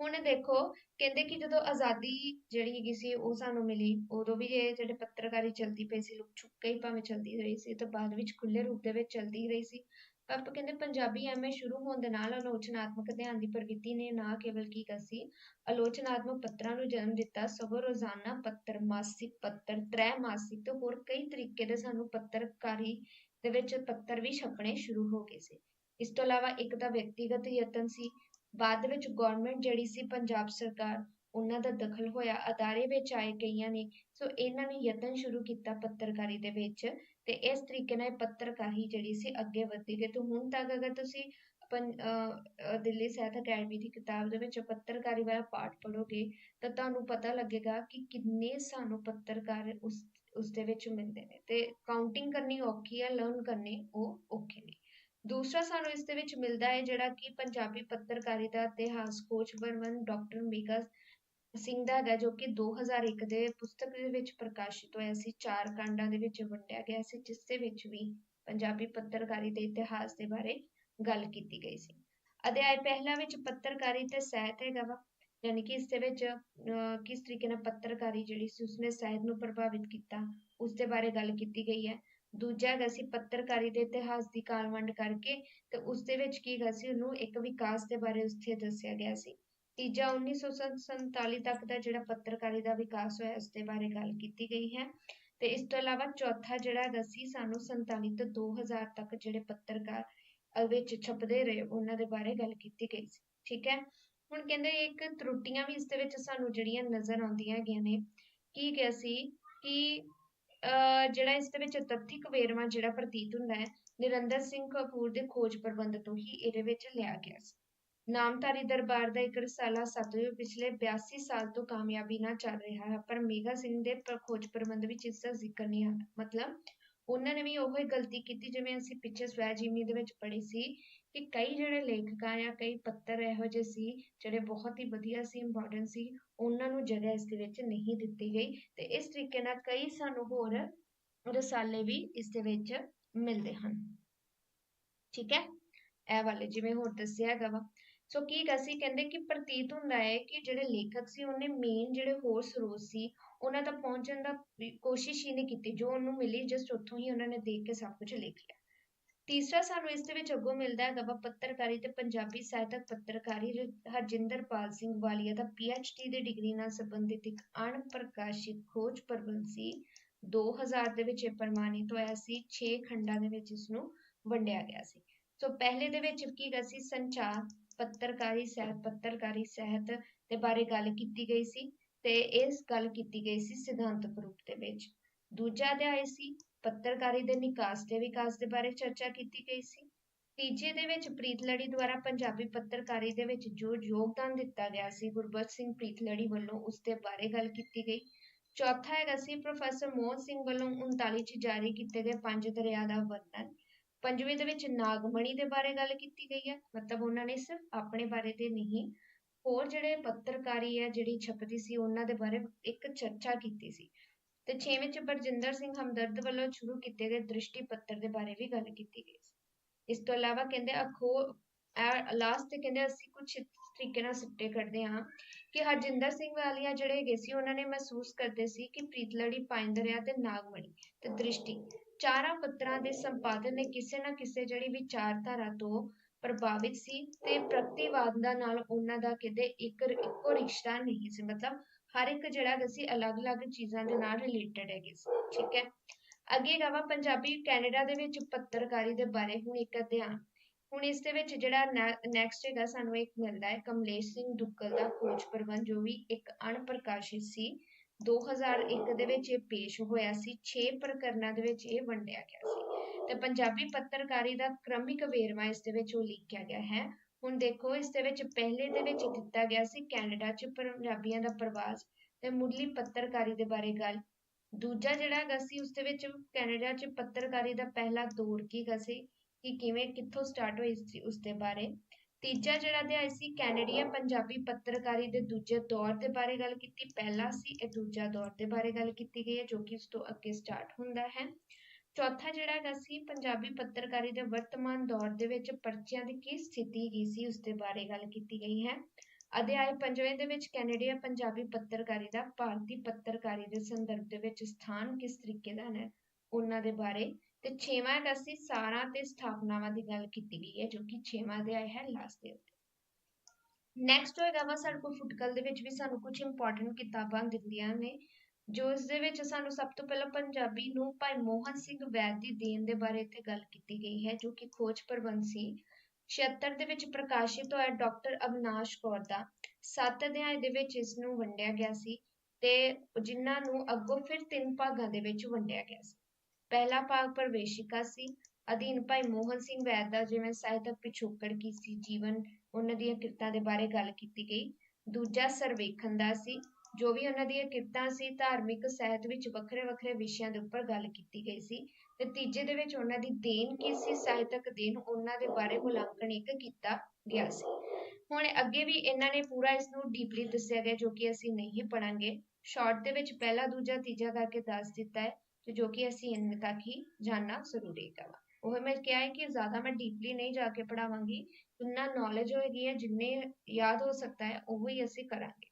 ਹੁਣ ਦੇਖੋ, ਕਹਿੰਦੇ ਕਿ ਜਦੋਂ ਆਜ਼ਾਦੀ ਜਿਹੜੀ ਹੈਗੀ ਸੀ, ਉਹ ਸਾਨੂੰ ਮਿਲੀ, ਉਦੋਂ ਵੀ ਇਹ ਜਿਹੜੇ ਪੱਤਰਕਾਰੀ ਚਲਦੀ ਪਈ ਸੀ ਲੁਕ ਛੁਪ ਕੇ ਹੀ ਭਾਵੇਂ ਚਲਦੀ ਰਹੀ ਸੀ ਤੇ ਬਾਅਦ ਵਿੱਚ ਖੁੱਲੇ ਰੂਪ ਦੇ ਵਿੱਚ ਚਲਦੀ ਰਹੀ ਸੀ। ਪਰ ਕਹਿੰਦੇ ਪੰਜਾਬੀ ਐਮਏ ਸ਼ੁਰੂ ਹੋਣ ਦੇ ਨਾਲ ਆਲੋਚਨਾਤਮਕ ਅਧਿਐਨ ਦੀ ਪ੍ਰਵਿਰਤੀ ਨੇ ਨਾ ਕੇਵਲ ਕੀ ਕਰਸੀ ਆਲੋਚਨਾਤਮਕ ਪੱਤਰਾਂ ਨੂੰ ਜਨਮ ਦਿੱਤਾ, ਸਗੋਂ ਰੋਜ਼ਾਨਾ ਪੱਤਰ, ਮਾਸਿਕ ਪੱਤਰ ਤ੍ਰੈ ਤੇ ਹੋਰ ਕਈ ਤਰੀਕੇ ਦੇ ਸਾਨੂੰ ਪੱਤਰਕਾਰੀ ਦੇ ਵਿੱਚ ਪੱਤਰ ਵੀ ਛਪਣੇ ਸ਼ੁਰੂ ਹੋ ਗਏ ਸੀ। ਇਸ ਤੋਂ ਇਲਾਵਾ ਇੱਕ ਤਾਂ ਵਿਅਕਤੀਗਤ ਯਤਨ ਸੀ, ਬਾਅਦ ਵਿੱਚ ਗਵਰਨਮੈਂਟ ਜਿਹੜੀ ਸੀ ਪੰਜਾਬ ਸਰਕਾਰ, ਉਹਨਾਂ ਦਾ ਦਖਲ ਹੋਇਆ, ਅਦਾਰੇ ਵਿੱਚ ਆਏ ਕਈਆਂ ਨੇ, ਸੋ ਇਹਨਾਂ ਨੇ ਯਤਨ ਸ਼ੁਰੂ ਕੀਤਾ ਪੱਤਰਕਾਰੀ ਦੇ ਵਿੱਚ। ਤੇ ਇਸ ਤਰੀਕੇ ਨਾਲ ਪੱਤਰਕਾਰੀ ਜਿਹੜੀ ਸੀ ਅੱਗੇ ਵਧਦੀ ਗਈ। ਤੇ ਹੁਣ ਤੱਕ ਅਗਰ ਤੁਸੀਂ ਦਿੱਲੀ ਸਾਹਿਤ ਅਕੈਡਮੀ ਦੀ ਕਿਤਾਬ ਦੇ ਵਿੱਚ ਪੱਤਰਕਾਰੀ ਵਾਲਾ ਪਾਠ ਪੜੋਗੇ ਤਾਂ ਤੁਹਾਨੂੰ ਪਤਾ ਲੱਗੇਗਾ ਕਿ ਕਿੰਨੇ ਸਾਨੂੰ ਪੱਤਰਕਾਰ ਉਸ ਉਸ ਦੇ ਵਿੱਚ ਮਿਲਦੇ ਨੇ। ਤੇ ਕਾਊਂਟਿੰਗ ਕਰਨੀ ਔਖੀ ਹੈ ਲਰਨ ਕਰਨੀ ਉਹ ਔਖੇ ਨੇ। ਦੂਸਰਾ ਸਾਨੂੰ ਇਸ ਦੇ ਵਿੱਚ ਮਿਲਦਾ ਹੈ ਜਿਹੜਾ ਕਿ ਪੰਜਾਬੀ ਪੱਤਰਕਾਰੀ ਦਾ ਇਤਿਹਾਸ ਕੋਚ ਬਰਮਨ ਡਾਕਟਰ ਮੇਗਾ ਸਿੰਘ ਦਾ ਹੈਗਾ ਜੋ ਕਿ 2001 ਦੇ ਪੁਸਤਕ ਦੇ ਵਿੱਚ ਪ੍ਰਕਾਸ਼ਿਤ ਹੋਇਆ ਸੀ, ਚਾਰ ਕਾਂਡਾਂ ਦੇ ਵਿੱਚ ਵੰਡਿਆ ਗਿਆ ਸੀ, ਜਿਸ ਦੇ ਵਿੱਚ ਵੀ ਪੰਜਾਬੀ ਪੱਤਰਕਾਰੀ ਦੇ ਇਤਿਹਾਸ ਦੇ ਬਾਰੇ ਗੱਲ ਕੀਤੀ ਗਈ ਸੀ। ਅਧਿਆਇ ਪਹਿਲਾ ਵਿੱਚ ਪੱਤਰਕਾਰੀ ਤੇ ਸਾਹਿਤ ਹੈਗਾ ਵਾ, ਯਾਨੀ ਕਿ ਇਸ ਦੇ ਵਿੱਚ ਕਿਸ ਤਰੀਕੇ ਨਾਲ ਪੱਤਰਕਾਰੀ ਜਿਹੜੀ ਸੀ, ਉਸਨੇ ਸਾਹਿਤ ਨੂੰ ਪ੍ਰਭਾਵਿਤ ਕੀਤਾ, ਉਸ ਦੇ ਬਾਰੇ ਗੱਲ ਕੀਤੀ ਗਈ ਹੈ। ਦੂਜਾ ਹੈਗਾ ਸੀ ਪੱਤਰਕਾਰੀ ਦੇ ਇਤਿਹਾਸ ਦੀ ਕਾਲਵੰਡ ਕਰਕੇ ਤੇ ਉਸ ਦੇ ਵਿੱਚ ਕੀ ਹੈਗਾ ਸੀ, ਉਹਨੂੰ ਇੱਕ ਵਿਕਾਸ ਦੇ ਬਾਰੇ ਉੱਥੇ ਦੱਸਿਆ ਗਿਆ ਸੀ। ਤੀਜਾ 1947 ਤੱਕ ਦਾ ਜਿਹੜਾ ਪੱਤਰਕਾਰੀ ਦਾ ਵਿਕਾਸ ਹੋਇਆ ਉਸ ਦੇ ਬਾਰੇ ਗੱਲ ਕੀਤੀ ਗਈ ਹੈ। ਤੇ ਇਸ ਤੋਂ ਇਲਾਵਾ ਚੌਥਾ ਜਿਹੜਾ ਹੈਗਾ ਸੀ, ਸਾਨੂੰ 47 ਤੋਂ 2000 ਤੱਕ ਜਿਹੜੇ ਪੱਤਰਕਾਰ ਵਿੱਚ ਛਪਦੇ ਰਹੇ, ਉਹਨਾਂ ਦੇ ਬਾਰੇ ਗੱਲ ਕੀਤੀ ਗਈ ਸੀ। ਠੀਕ ਹੈ? ਹੁਣ ਕਹਿੰਦੇ ਇੱਕ ਤਰੁੱਟੀਆਂ ਵੀ ਇਸ ਦੇ ਵਿੱਚ ਸਾਨੂੰ ਜਿਹੜੀਆਂ ਨਜ਼ਰ ਆਉਂਦੀਆਂ ਹੈਗੀਆਂ ਨੇ, ਕੀ ਕਿਹਾ ਸੀ ਕਿ ਜਿਹੜਾ ਇਸ ਦੇ ਵਿੱਚ ਤੱਥਿਕ ਵੇਰਵਾ ਜਿਹੜਾ ਪ੍ਰਤੀਤ ਹੁੰਦਾ ਹੈ, ਨਿਰੰਦਰ ਸਿੰਘ ਕਪੂਰ ਦੇ ਖੋਜ ਪ੍ਰਬੰਧ ਤੋਂ ਹੀ ਇਹਦੇ ਵਿੱਚ ਲਿਆ ਗਿਆ ਸੀ। ਨਾਮਧਾਰੀ ਦਰਬਾਰ ਦਾ ਇੱਕ ਰਸਾਲਾ ਸਤਯੁਗ ਪਿਛਲੇ 82 ਸਾਲ ਤੋਂ ਕਾਮਯਾਬੀ ਨਾਲ ਚੱਲ ਰਿਹਾ ਹੈ, ਪਰ ਮੇਘਾ ਸਿੰਘ ਦੇ ਖੋਜ ਪ੍ਰਬੰਧ ਵਿੱਚ ਇਸ ਦਾ ਜ਼ਿਕਰ ਨਹੀਂ ਆਉਂਦਾ ਮਤਲਬ ਉਹਨਾਂ ਨੇ ਵੀ ਉਹੀ ਗਲਤੀ ਕੀਤੀ ਜਿਵੇਂ ਅਸੀਂ ਪਿੱਛੇ ਸਵੈ ਜੀਵਨੀ ਦੇ ਵਿੱਚ ਪੜ੍ਹੀ ਸੀ ਕਿ ਕਈ ਜਿਹੜੇ ਲੇਖਕਾਂ ਜਾਂ ਕਈ ਪੱਤਰ ਇਹੋ ਜਿਹੇ ਸੀ ਜਿਹੜੇ ਬਹੁਤ ਹੀ ਵਧੀਆ ਸੀ ਇੰਪੋਰਟੈਂਟ ਸੀ, ਉਹਨਾਂ ਨੂੰ ਜਗ੍ਹਾ ਇਸ ਦੇ ਵਿੱਚ ਨਹੀਂ ਦਿੱਤੀ ਗਈ ਤੇ ਇਸ ਤਰੀਕੇ ਨਾਲ ਕਈ ਸਾਨੂੰ ਹੋਰ ਰਸਾਲੇ ਵੀ ਇਸ ਦੇ ਵਿੱਚ ਮਿਲਦੇ ਹਨ। ਠੀਕ ਹੈ? ਇਹ ਵਾਲੇ ਜਿਵੇਂ ਹੋਰ ਦੱਸਿਆ ਹੈਗਾ ਵਾ। ਸੋ ਕੀ ਸੀ? ਕਹਿੰਦੇ ਕਿ ਪ੍ਰਤੀਤ ਹੁੰਦਾ ਹੈ ਕਿ ਜਿਹੜੇ ਲੇਖਕ ਸੀ, ਉਹਨੇ ਮੇਨ ਜਿਹੜੇ ਹੋਰ ਸਰੋਤ ਸੀ, ਉਹਨਾਂ ਤੱਕ ਪਹੁੰਚਣ ਦਾ ਕੋਸ਼ਿਸ਼ ਹੀ ਨਹੀਂ ਕੀਤੀ। ਜੋ ਉਹਨੂੰ ਮਿਲੀ ਜਸਟ ਉੱਥੋਂ ਹੀ ਉਹਨਾਂ ਨੇ ਦੇਖ ਕੇ ਸਭ ਕੁਝ ਲਿਖ ਲਿਆ। ਤੀਸਰਾ ਸਾਨੂੰ ਇਸ ਦੇ ਵਿੱਚ ਅੱਗੋਂ ਮਿਲਦਾ ਹੈਗਾ ਵਾ, ਪੱਤਰਕਾਰੀ ਤੇ ਪੰਜਾਬੀ ਸਾਹਿਤਕ ਪੱਤਰਕਾਰੀ ਹਰਜਿੰਦਰਪਾਲ ਸਿੰਘ ਵਾਲੀਆ ਦਾ ਡੀ ਦੀ ਡਿਗਰੀ ਨਾਲ ਸੰਬੰਧਿਤ ਇੱਕ ਅਣਪ੍ਰਕਾਸ਼ਿਤ ਖੋਜ ਪ੍ਰਬੰਧ ਸੀ। 2000 ਦੇ ਵਿੱਚ ਇਹ ਪ੍ਰਮਾਣਿਤ ਹੋਇਆ ਸੀ 6 ਖੰਡਾਂ ਦੇ ਵਿੱਚ ਇਸ ਨੂੰ ਵੰਡਿਆ ਗਿਆ ਸੀ। ਸੋ ਪਹਿਲੇ ਦੇ ਵਿੱਚ ਕੀ ਗਿਆ ਸੀ? ਸੰਚਾਰ। ਪੱਤਰਕਾਰੀ ਸਹਿਤ ਪੱਤਰਕਾਰੀ ਸਹਿਤ ਦੇ ਬਾਰੇ ਗੱਲ ਕੀਤੀ ਗਈ ਸੀ ਤੇ ਇਸ ਗੱਲ ਕੀਤੀ ਗਈ ਸੀ ਸਿਧਾਂਤਕ ਰੂਪ ਦੇ ਵਿੱਚ। ਦੂਜਾ ਅਧਿਆਇ ਸੀ, ਪੱਤਰਕਾਰੀ ਦੇ ਨਿਕਾਸ ਤੇ ਵਿਕਾਸ ਦੇ ਬਾਰੇ ਚਰਚਾ ਕੀਤੀ ਗਈ ਸੀ। ਤੀਜੇ ਦੇ ਵਿੱਚ ਪ੍ਰੀਤ ਲੜੀ ਦੁਆਰਾ ਪੰਜਾਬੀ ਪੱਤਰਕਾਰੀ ਦੇ ਵਿੱਚ ਜੋ ਯੋਗਦਾਨ ਦਿੱਤਾ ਗਿਆ ਸੀ, ਗੁਰਬਖਸ਼ ਸਿੰਘ ਪ੍ਰੀਤ ਲੜੀ ਵੱਲੋਂ ਉਸ ਦੇ ਬਾਰੇ ਗੱਲ ਕੀਤੀ ਗਈ। ਚੌਥਾ ਹੈਗਾ ਸੀ, ਪ੍ਰੋਫੈਸਰ ਮੋਹਨ ਸਿੰਘ ਵੱਲੋਂ 39 ਚ ਜਾਰੀ ਕੀਤੇ ਗਏ ਪੰਜ ਦਰਿਆ ਦਾ ਵਰਣਨ। ਪੰਜਵੇਂ ਦੇ ਵਿੱਚ ਨਾਗਮਣੀ ਦੇ ਬਾਰੇ ਗੱਲ ਕੀਤੀ ਗਈ ਹੈ। ਮਤਲਬ ਉਹਨਾਂ ਨੇ ਸਿਰਫ ਆਪਣੇ ਬਾਰੇ ਤੇ ਨਹੀਂ, ਹੋਰ ਜਿਹੜੇ ਪੱਤਰਕਾਰੀ ਹੈ, ਜਿਹੜੀ ਛਪਦੀ ਸੀ, ਉਹਨਾਂ ਦੇ ਬਾਰੇ ਇੱਕ ਚਰਚਾ ਕੀਤੀ ਸੀ। ਤੇ ਛੇਵੇਂ ਚ ਬਰਜਿੰਦਰ ਸਿੰਘ ਹਮਦਰਦ ਵੱਲੋਂ ਸ਼ੁਰੂ ਕੀਤੇ ਗਏ ਦ੍ਰਿਸ਼ਟੀ ਪੱਤਰ ਦੇ ਬਾਰੇ ਵੀ ਗੱਲ ਕੀਤੀ ਗਈ ਸੀ। ਇਸ ਤੋਂ ਇਲਾਵਾ ਕਹਿੰਦੇ ਅਖੋ ਲਾਸਟ ਤੇ ਕਹਿੰਦੇ ਅਸੀਂ ਕੁਝ ਤਰੀਕੇ ਨਾਲ ਸਿੱਟੇ ਕੱਢਦੇ ਹਾਂ ਕਿ ਹਰਜਿੰਦਰ ਸਿੰਘ ਵਾਲੀਆ ਜਿਹੜੇ ਹੈਗੇ ਸੀ, ਉਹਨਾਂ ਨੇ ਮਹਿਸੂਸ ਕਰਦੇ ਸੀ ਕਿ ਪ੍ਰੀਤਲੜੀ ਪਾਇੰਦਰਿਆ ਤੇ ਨਾਗਮਣੀ ਤੇ ਦ੍ਰਿਸ਼ਟੀ। ਚਾਰਾਂ ਪੱਤਰਾਂ ਦੇ ਸੰਪਾਦਨ ਨੇ ਕਿਸੇ ਨਾ ਕਿਸੇ ਜਿਹੜੀ ਵਿਚਾਰਧਾਰਾ ਤੋਂ ਪ੍ਰਭਾਵਿਤ ਸੀ ਤੇ ਪ੍ਰਗਤੀਵਾਦ ਨਾਲ ਉਹਨਾਂ ਦਾ ਕਿਤੇ ਇੱਕ ਇੱਕੋ ਰਿਸ਼ਤਾ ਨਹੀਂ ਸੀ। ਮਤਲਬ ਹਰ ਇੱਕ ਜਿਹੜਾ ਸੀ, ਅਲੱਗ-ਅਲੱਗ ਚੀਜ਼ਾਂ ਦੇ ਨਾਲ ਰਿਲੇਟਡ ਹੈਗੇ ਸੀ। ਠੀਕ ਹੈ? ਅੱਗੇ ਗਾਵਾ ਪੰਜਾਬੀ ਕੈਨੇਡਾ ਦੇ ਵਿੱਚ ਪੱਤਰਕਾਰੀ ਦੇ ਬਾਰੇ ਹੁਣ ਇੱਕ ਅਧਿਐਨ। ਹੁਣ ਇਸ ਦੇ ਵਿੱਚ ਜਿਹੜਾ ਨੈਕਸਟ ਹੈਗਾ, ਸਾਨੂੰ ਇੱਕ ਮਿਲਦਾ ਹੈ, ਕਮਲੇਸ਼ ਸਿੰਘ ਦੁੱਗਲ ਦਾ ਖੋਜ ਪ੍ਰਬੰਧ, ਜੋ ਵੀ ਇੱਕ ਅਣਪ੍ਰਕਾਸ਼ਿਤ ਸੀ। 2001 ਦੇ ਵਿੱਚ ਇਹ ਪੇਸ਼ ਹੋਇਆ ਸੀ 6 ਪ੍ਰਕਰਨਾਂ ਦੇ ਵਿੱਚ ਇਹ ਵੰਡਿਆ ਗਿਆ ਸੀ। ਤੇ ਪੰਜਾਬੀ ਪੱਤਰਕਾਰੀ ਦਾ ਕ੍ਰਮਿਕ ਵੇਰਵਾ ਇਸ ਦੇ ਵਿੱਚ ਉਹ ਗਿਆ ਹੈ। ਹੁਣ ਦੇਖੋ, ਇਸ ਦੇ ਵਿੱਚ ਪਹਿਲੇ ਦੇ ਵਿੱਚ ਦਿੱਤਾ ਗਿਆ ਸੀ ਕੈਨੇਡਾ 'ਚ ਪੰਜਾਬੀਆਂ ਦਾ ਪ੍ਰਵਾਸ ਤੇ ਮੁੱਢਲੀ ਪੱਤਰਕਾਰੀ ਦੇ ਬਾਰੇ ਗੱਲ। ਦੂਜਾ ਜਿਹੜਾ ਹੈਗਾ ਸੀ, ਉਸ ਦੇ ਵਿੱਚ ਕੈਨੇਡਾ 'ਚ ਪੱਤਰਕਾਰੀ ਦਾ ਪਹਿਲਾ ਦੌਰ ਕੀ ਹੈਗਾ ਸੀ, ਕਿ ਕਿਵੇਂ, ਕਿੱਥੋਂ ਸਟਾਰਟ ਹੋਈ ਸੀ ਉਸ ਦੇ ਬਾਰੇ। ਤੀਜਾ ਜਿਹੜਾ ਅਧਿਆਇ ਸੀ ਕੈਨੇਡੀਆ ਪੰਜਾਬੀ ਪੱਤਰਕਾਰੀ ਦੇ ਦੂਜੇ ਦੌਰ ਦੇ ਬਾਰੇ ਗੱਲ ਕੀਤੀ। ਪਹਿਲਾ ਸੀ, ਇਹ ਦੂਜਾ ਦੌਰ ਦੇ ਬਾਰੇ ਗੱਲ ਕੀਤੀ ਗਈ ਹੈ, ਜੋ ਕਿ ਉਸ ਤੋਂ ਅੱਗੇ ਸਟਾਰਟ ਹੁੰਦਾ ਹੈ। ਚੌਥਾ ਜਿਹੜਾ ਹੈਗਾ ਸੀ, ਪੰਜਾਬੀ ਪੱਤਰਕਾਰੀ ਦੇ ਵਰਤਮਾਨ ਦੌਰ ਦੇ ਵਿੱਚ ਪਰਚੀਆਂ ਦੀ ਕੀ ਸਥਿਤੀ ਕੀ ਸੀ, ਉਸ ਦੇ ਬਾਰੇ ਗੱਲ ਕੀਤੀ ਗਈ ਹੈ। ਅਧਿਆਇ ਪੰਜਵੇਂ ਦੇ ਵਿੱਚ ਕੈਨੇਡੀਆ ਪੰਜਾਬੀ ਪੱਤਰਕਾਰੀ ਦਾ ਭਾਰਤੀ ਪੱਤਰਕਾਰੀ ਦੇ ਸੰਦਰਭ ਦੇ ਵਿੱਚ ਸਥਾਨ ਕਿਸ ਤਰੀਕੇ ਦਾ ਹੈ, ਉਹਨਾਂ ਦੇ ਬਾਰੇ ਤੇ ਛੇਵਾਂ ਦਾ ਸੀ ਸਾਰਾਂ ਤੇ ਸਥਾਪਨਾਵਾਂ ਦੀ ਗੱਲ ਕੀਤੀ ਗਈ ਹੈ, ਜੋ ਕਿ ਛੇਵਾਂ ਅਧਿਆਇ ਹੈ ਲਾਸਟ ਦੇ ਉੱਤੇ। ਨੈਕਸਟ ਹੋਏਗਾ ਵਾ ਸਾਡੇ ਕੋਲ ਫੁਟਕਲ ਦੇ ਵਿੱਚ ਵੀ ਸਾਨੂੰ ਕੁਝ ਇੰਪੋਰਟੈਂਟ ਕਿਤਾਬਾਂ ਦਿੰਦੀਆਂ ਨੇ, ਜੋ ਇਸ ਦੇ ਵਿੱਚ ਸਾਨੂੰ ਸਭ ਤੋਂ ਪਹਿਲਾਂ ਪੰਜਾਬੀ ਨੂੰ ਭਾਈ ਮੋਹਨ ਸਿੰਘ ਵੈਦ ਦੀ ਦੇਣ ਦੇ ਬਾਰੇ ਇੱਥੇ ਗੱਲ ਕੀਤੀ ਗਈ ਹੈ, ਜੋ ਕਿ ਖੋਜ ਪ੍ਰਬੰਧ ਸੀ। 76 ਦੇ ਵਿੱਚ ਪ੍ਰਕਾਸ਼ਿਤ ਹੋਇਆ ਡਾਕਟਰ ਅਵਨਾਸ਼ ਕੌਰ ਦਾ। ਸੱਤ ਅਧਿਆਇ ਦੇ ਵਿੱਚ ਇਸ ਨੂੰ ਵੰਡਿਆ ਗਿਆ ਸੀ ਤੇ ਜਿਨ੍ਹਾਂ ਨੂੰ ਅੱਗੋਂ ਫਿਰ ਤਿੰਨ ਭਾਗਾਂ ਦੇ ਵਿੱਚ ਵੰਡਿਆ ਗਿਆ ਸੀ। ਪਹਿਲਾ ਭਾਗ ਪ੍ਰਵੇਸ਼ਿਕਾ ਸੀ, ਅਧੀਨ ਭਾਈ ਮੋਹਨ ਸਿੰਘ ਵੈਦ ਦਾ, ਜਿਵੇਂ ਸਾਹਿਤਕ ਪਿਛੋਕੜ ਕੀ ਸੀ, ਜੀਵਨ ਉਹਨਾਂ ਦੀਆਂ ਕਿਰਤਾਂ ਦੇ ਬਾਰੇ ਗੱਲ ਕੀਤੀ ਗਈ। ਦੂਜਾ ਸਰਵੇਖਣ ਦਾ ਸੀ, ਜੋ ਵੀ ਉਹਨਾਂ ਦੀਆਂ ਕਿਰਤਾਂ ਸੀ, ਧਾਰਮਿਕ, ਸਾਹਿਤ ਵਿੱਚ ਵੱਖਰੇ ਵੱਖਰੇ ਵਿਸ਼ਿਆਂ ਦੇ ਉੱਪਰ ਗੱਲ ਕੀਤੀ ਗਈ ਸੀ। ਤੇ ਤੀਜੇ ਦੇ ਵਿੱਚ ਉਹਨਾਂ ਦੀ ਦੇਣ ਕੀ ਸੀ, ਸਾਹਿਤਕ ਦੇਣ ਉਹਨਾਂ ਦੇ ਬਾਰੇ ਮੁਲਾਂਕਣ ਇੱਕ ਕੀਤਾ ਗਿਆ ਸੀ। ਹੁਣ ਅੱਗੇ ਵੀ ਇਹਨਾਂ ਨੇ ਪੂਰਾ ਇਸ ਨੂੰ ਡੀਪਲੀ ਦੱਸਿਆ ਗਿਆ, ਜੋ ਕਿ ਅਸੀਂ ਨਹੀਂ ਪੜਾਂਗੇ ਸ਼ਾਰਟ ਦੇ ਵਿੱਚ ਪਹਿਲਾ, ਦੂਜਾ, ਤੀਜਾ ਕਰਕੇ ਦੱਸ ਦਿੱਤਾ ਹੈ। ਤੇ ਜੋ ਕਿ ਅਸੀਂ ਇੰਨੇ ਤੱਕ ਹੀ ਜਾਨਣਾ ਜ਼ਰੂਰੀ ਹੈ ਉਹ ਮੈਂ ਕਿਹਾ ਹੈ ਕਿ ਜ਼ਿਆਦਾ ਮੈਂ ਡੀਪਲੀ ਨਹੀਂ ਜਾ ਕੇ ਪੜਾਵਾਂਗੀ ਜਿੰਨਾ ਨੌਲੇਜ ਹੋਏਗੀ ਹੈ ਜਿੰਨੇ ਯਾਦ ਹੋ ਸਕਦਾ ਹੈ, ਉਹ ਹੀ ਅਸੀਂ ਕਰਾਂਗੇ।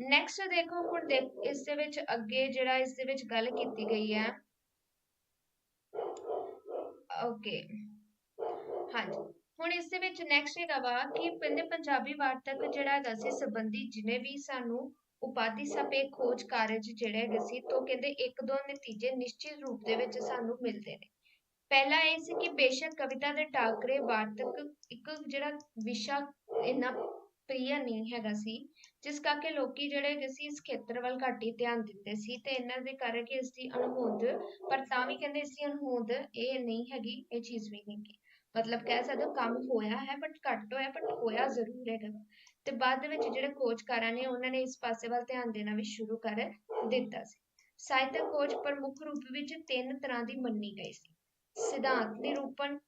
ਨੈਕਸਟ ਦੇਖੋ, ਹੁਣ ਇਸ ਦੇ ਵਿੱਚ ਅੱਗੇ ਜਿਹੜਾ ਇਸ ਦੇ ਵਿੱਚ ਗੱਲ ਕੀਤੀ ਗਈ ਹੈ। ਓਕੇ ਹਾਂਜੀ। ਹੁਣ ਇਸ ਦੇ ਵਿੱਚ ਨੈਕਸਟ ਹੈਗਾ ਵਾ ਕਿ ਕਹਿੰਦੇ ਪੰਜਾਬੀ ਵਾਰਤਕ ਜਿਹੜਾ ਹੈਗਾ ਸੀ, ਸੰਬੰਧੀ ਜਿਨੇ ਵੀ ਸਾਨੂੰ ਉਪਾਧੀ ਸਾਪੇਖ ਖੋਜ ਕਾਰਜ ਜਿਹੜੇ ਹੈਗੇ ਸੀ ਤੋਂ ਕਹਿੰਦੇ ਇੱਕ ਦੋ ਨਤੀਜੇ ਨਿਸ਼ਚਿਤ ਰੂਪ ਦੇ ਵਿੱਚ ਸਾਨੂੰ ਮਿਲਦੇ ਨੇ। ਪਹਿਲਾ ਇਹ ਸੀ ਕਿ ਬੇਸ਼ੱਕ ਕਵਿਤਾ ਦੇ ਟਾਕਰੇ ਵਾਰਤਕ ਇੱਕ ਜਿਹੜਾ ਵਿਸ਼ਾ ਇੰਨਾ ਪ੍ਰਿਯ ਨਹੀਂ ਹੈਗਾ ਸੀ, ਜਿਸ ਕਰਕੇ ਲੋਕੀ ਜਿਹੜੇ ਹੈਗੇ ਸੀ ਇਸ ਖੇਤਰ ਵੱਲ ਘੱਟ ਹੀ ਧਿਆਨ ਦਿੰਦੇ ਸੀ ਤੇ ਇਹਨਾਂ ਦੇ ਕਰਕੇ ਇਸ ਦੀ ਅਣਹੋਂਦ, ਪਰ ਤਾਂ ਵੀ ਕਹਿੰਦੇ ਇਸ ਦੀ ਅਣਹੋਂਦ ਇਹ ਨਹੀਂ ਹੈਗੀ, ਇਹ ਚੀਜ਼ ਵੀ ਨਹੀਂ ਕੀ ਮਤਲਬ ਕਹਿ ਸਕਦੇ ਹੋ ਕੰਮ ਹੋਇਆ ਹੈ ਬਟ ਘੱਟ ਹੋਇਆ ਬਟ ਹੋਇਆ ਜ਼ਰੂਰ ਹੈਗਾ। ਤੇ ਬਾਅਦ ਦੇ ਵਿੱਚ ਜਿਹੜੇ ਖੋਜਕਾਰਾਂ ਨੇ, ਉਹਨਾਂ ਨੇ ਇਸ ਪਾਸੇ ਵੱਲ ਧਿਆਨ ਦੇਣਾ ਵੀ ਸ਼ੁਰੂ ਕਰ ਦਿੱਤਾ ਸੀ। ਸਾਹਿਤਕ ਖੋਜ ਪ੍ਰਮੁੱਖ ਰੂਪ ਵਿੱਚ ਤਿੰਨ ਤਰ੍ਹਾਂ ਦੀ ਮੰਨੀ ਗਈ ਸੀ। ਸਿਧਾਂਤ ਨਿਰੂਪਣ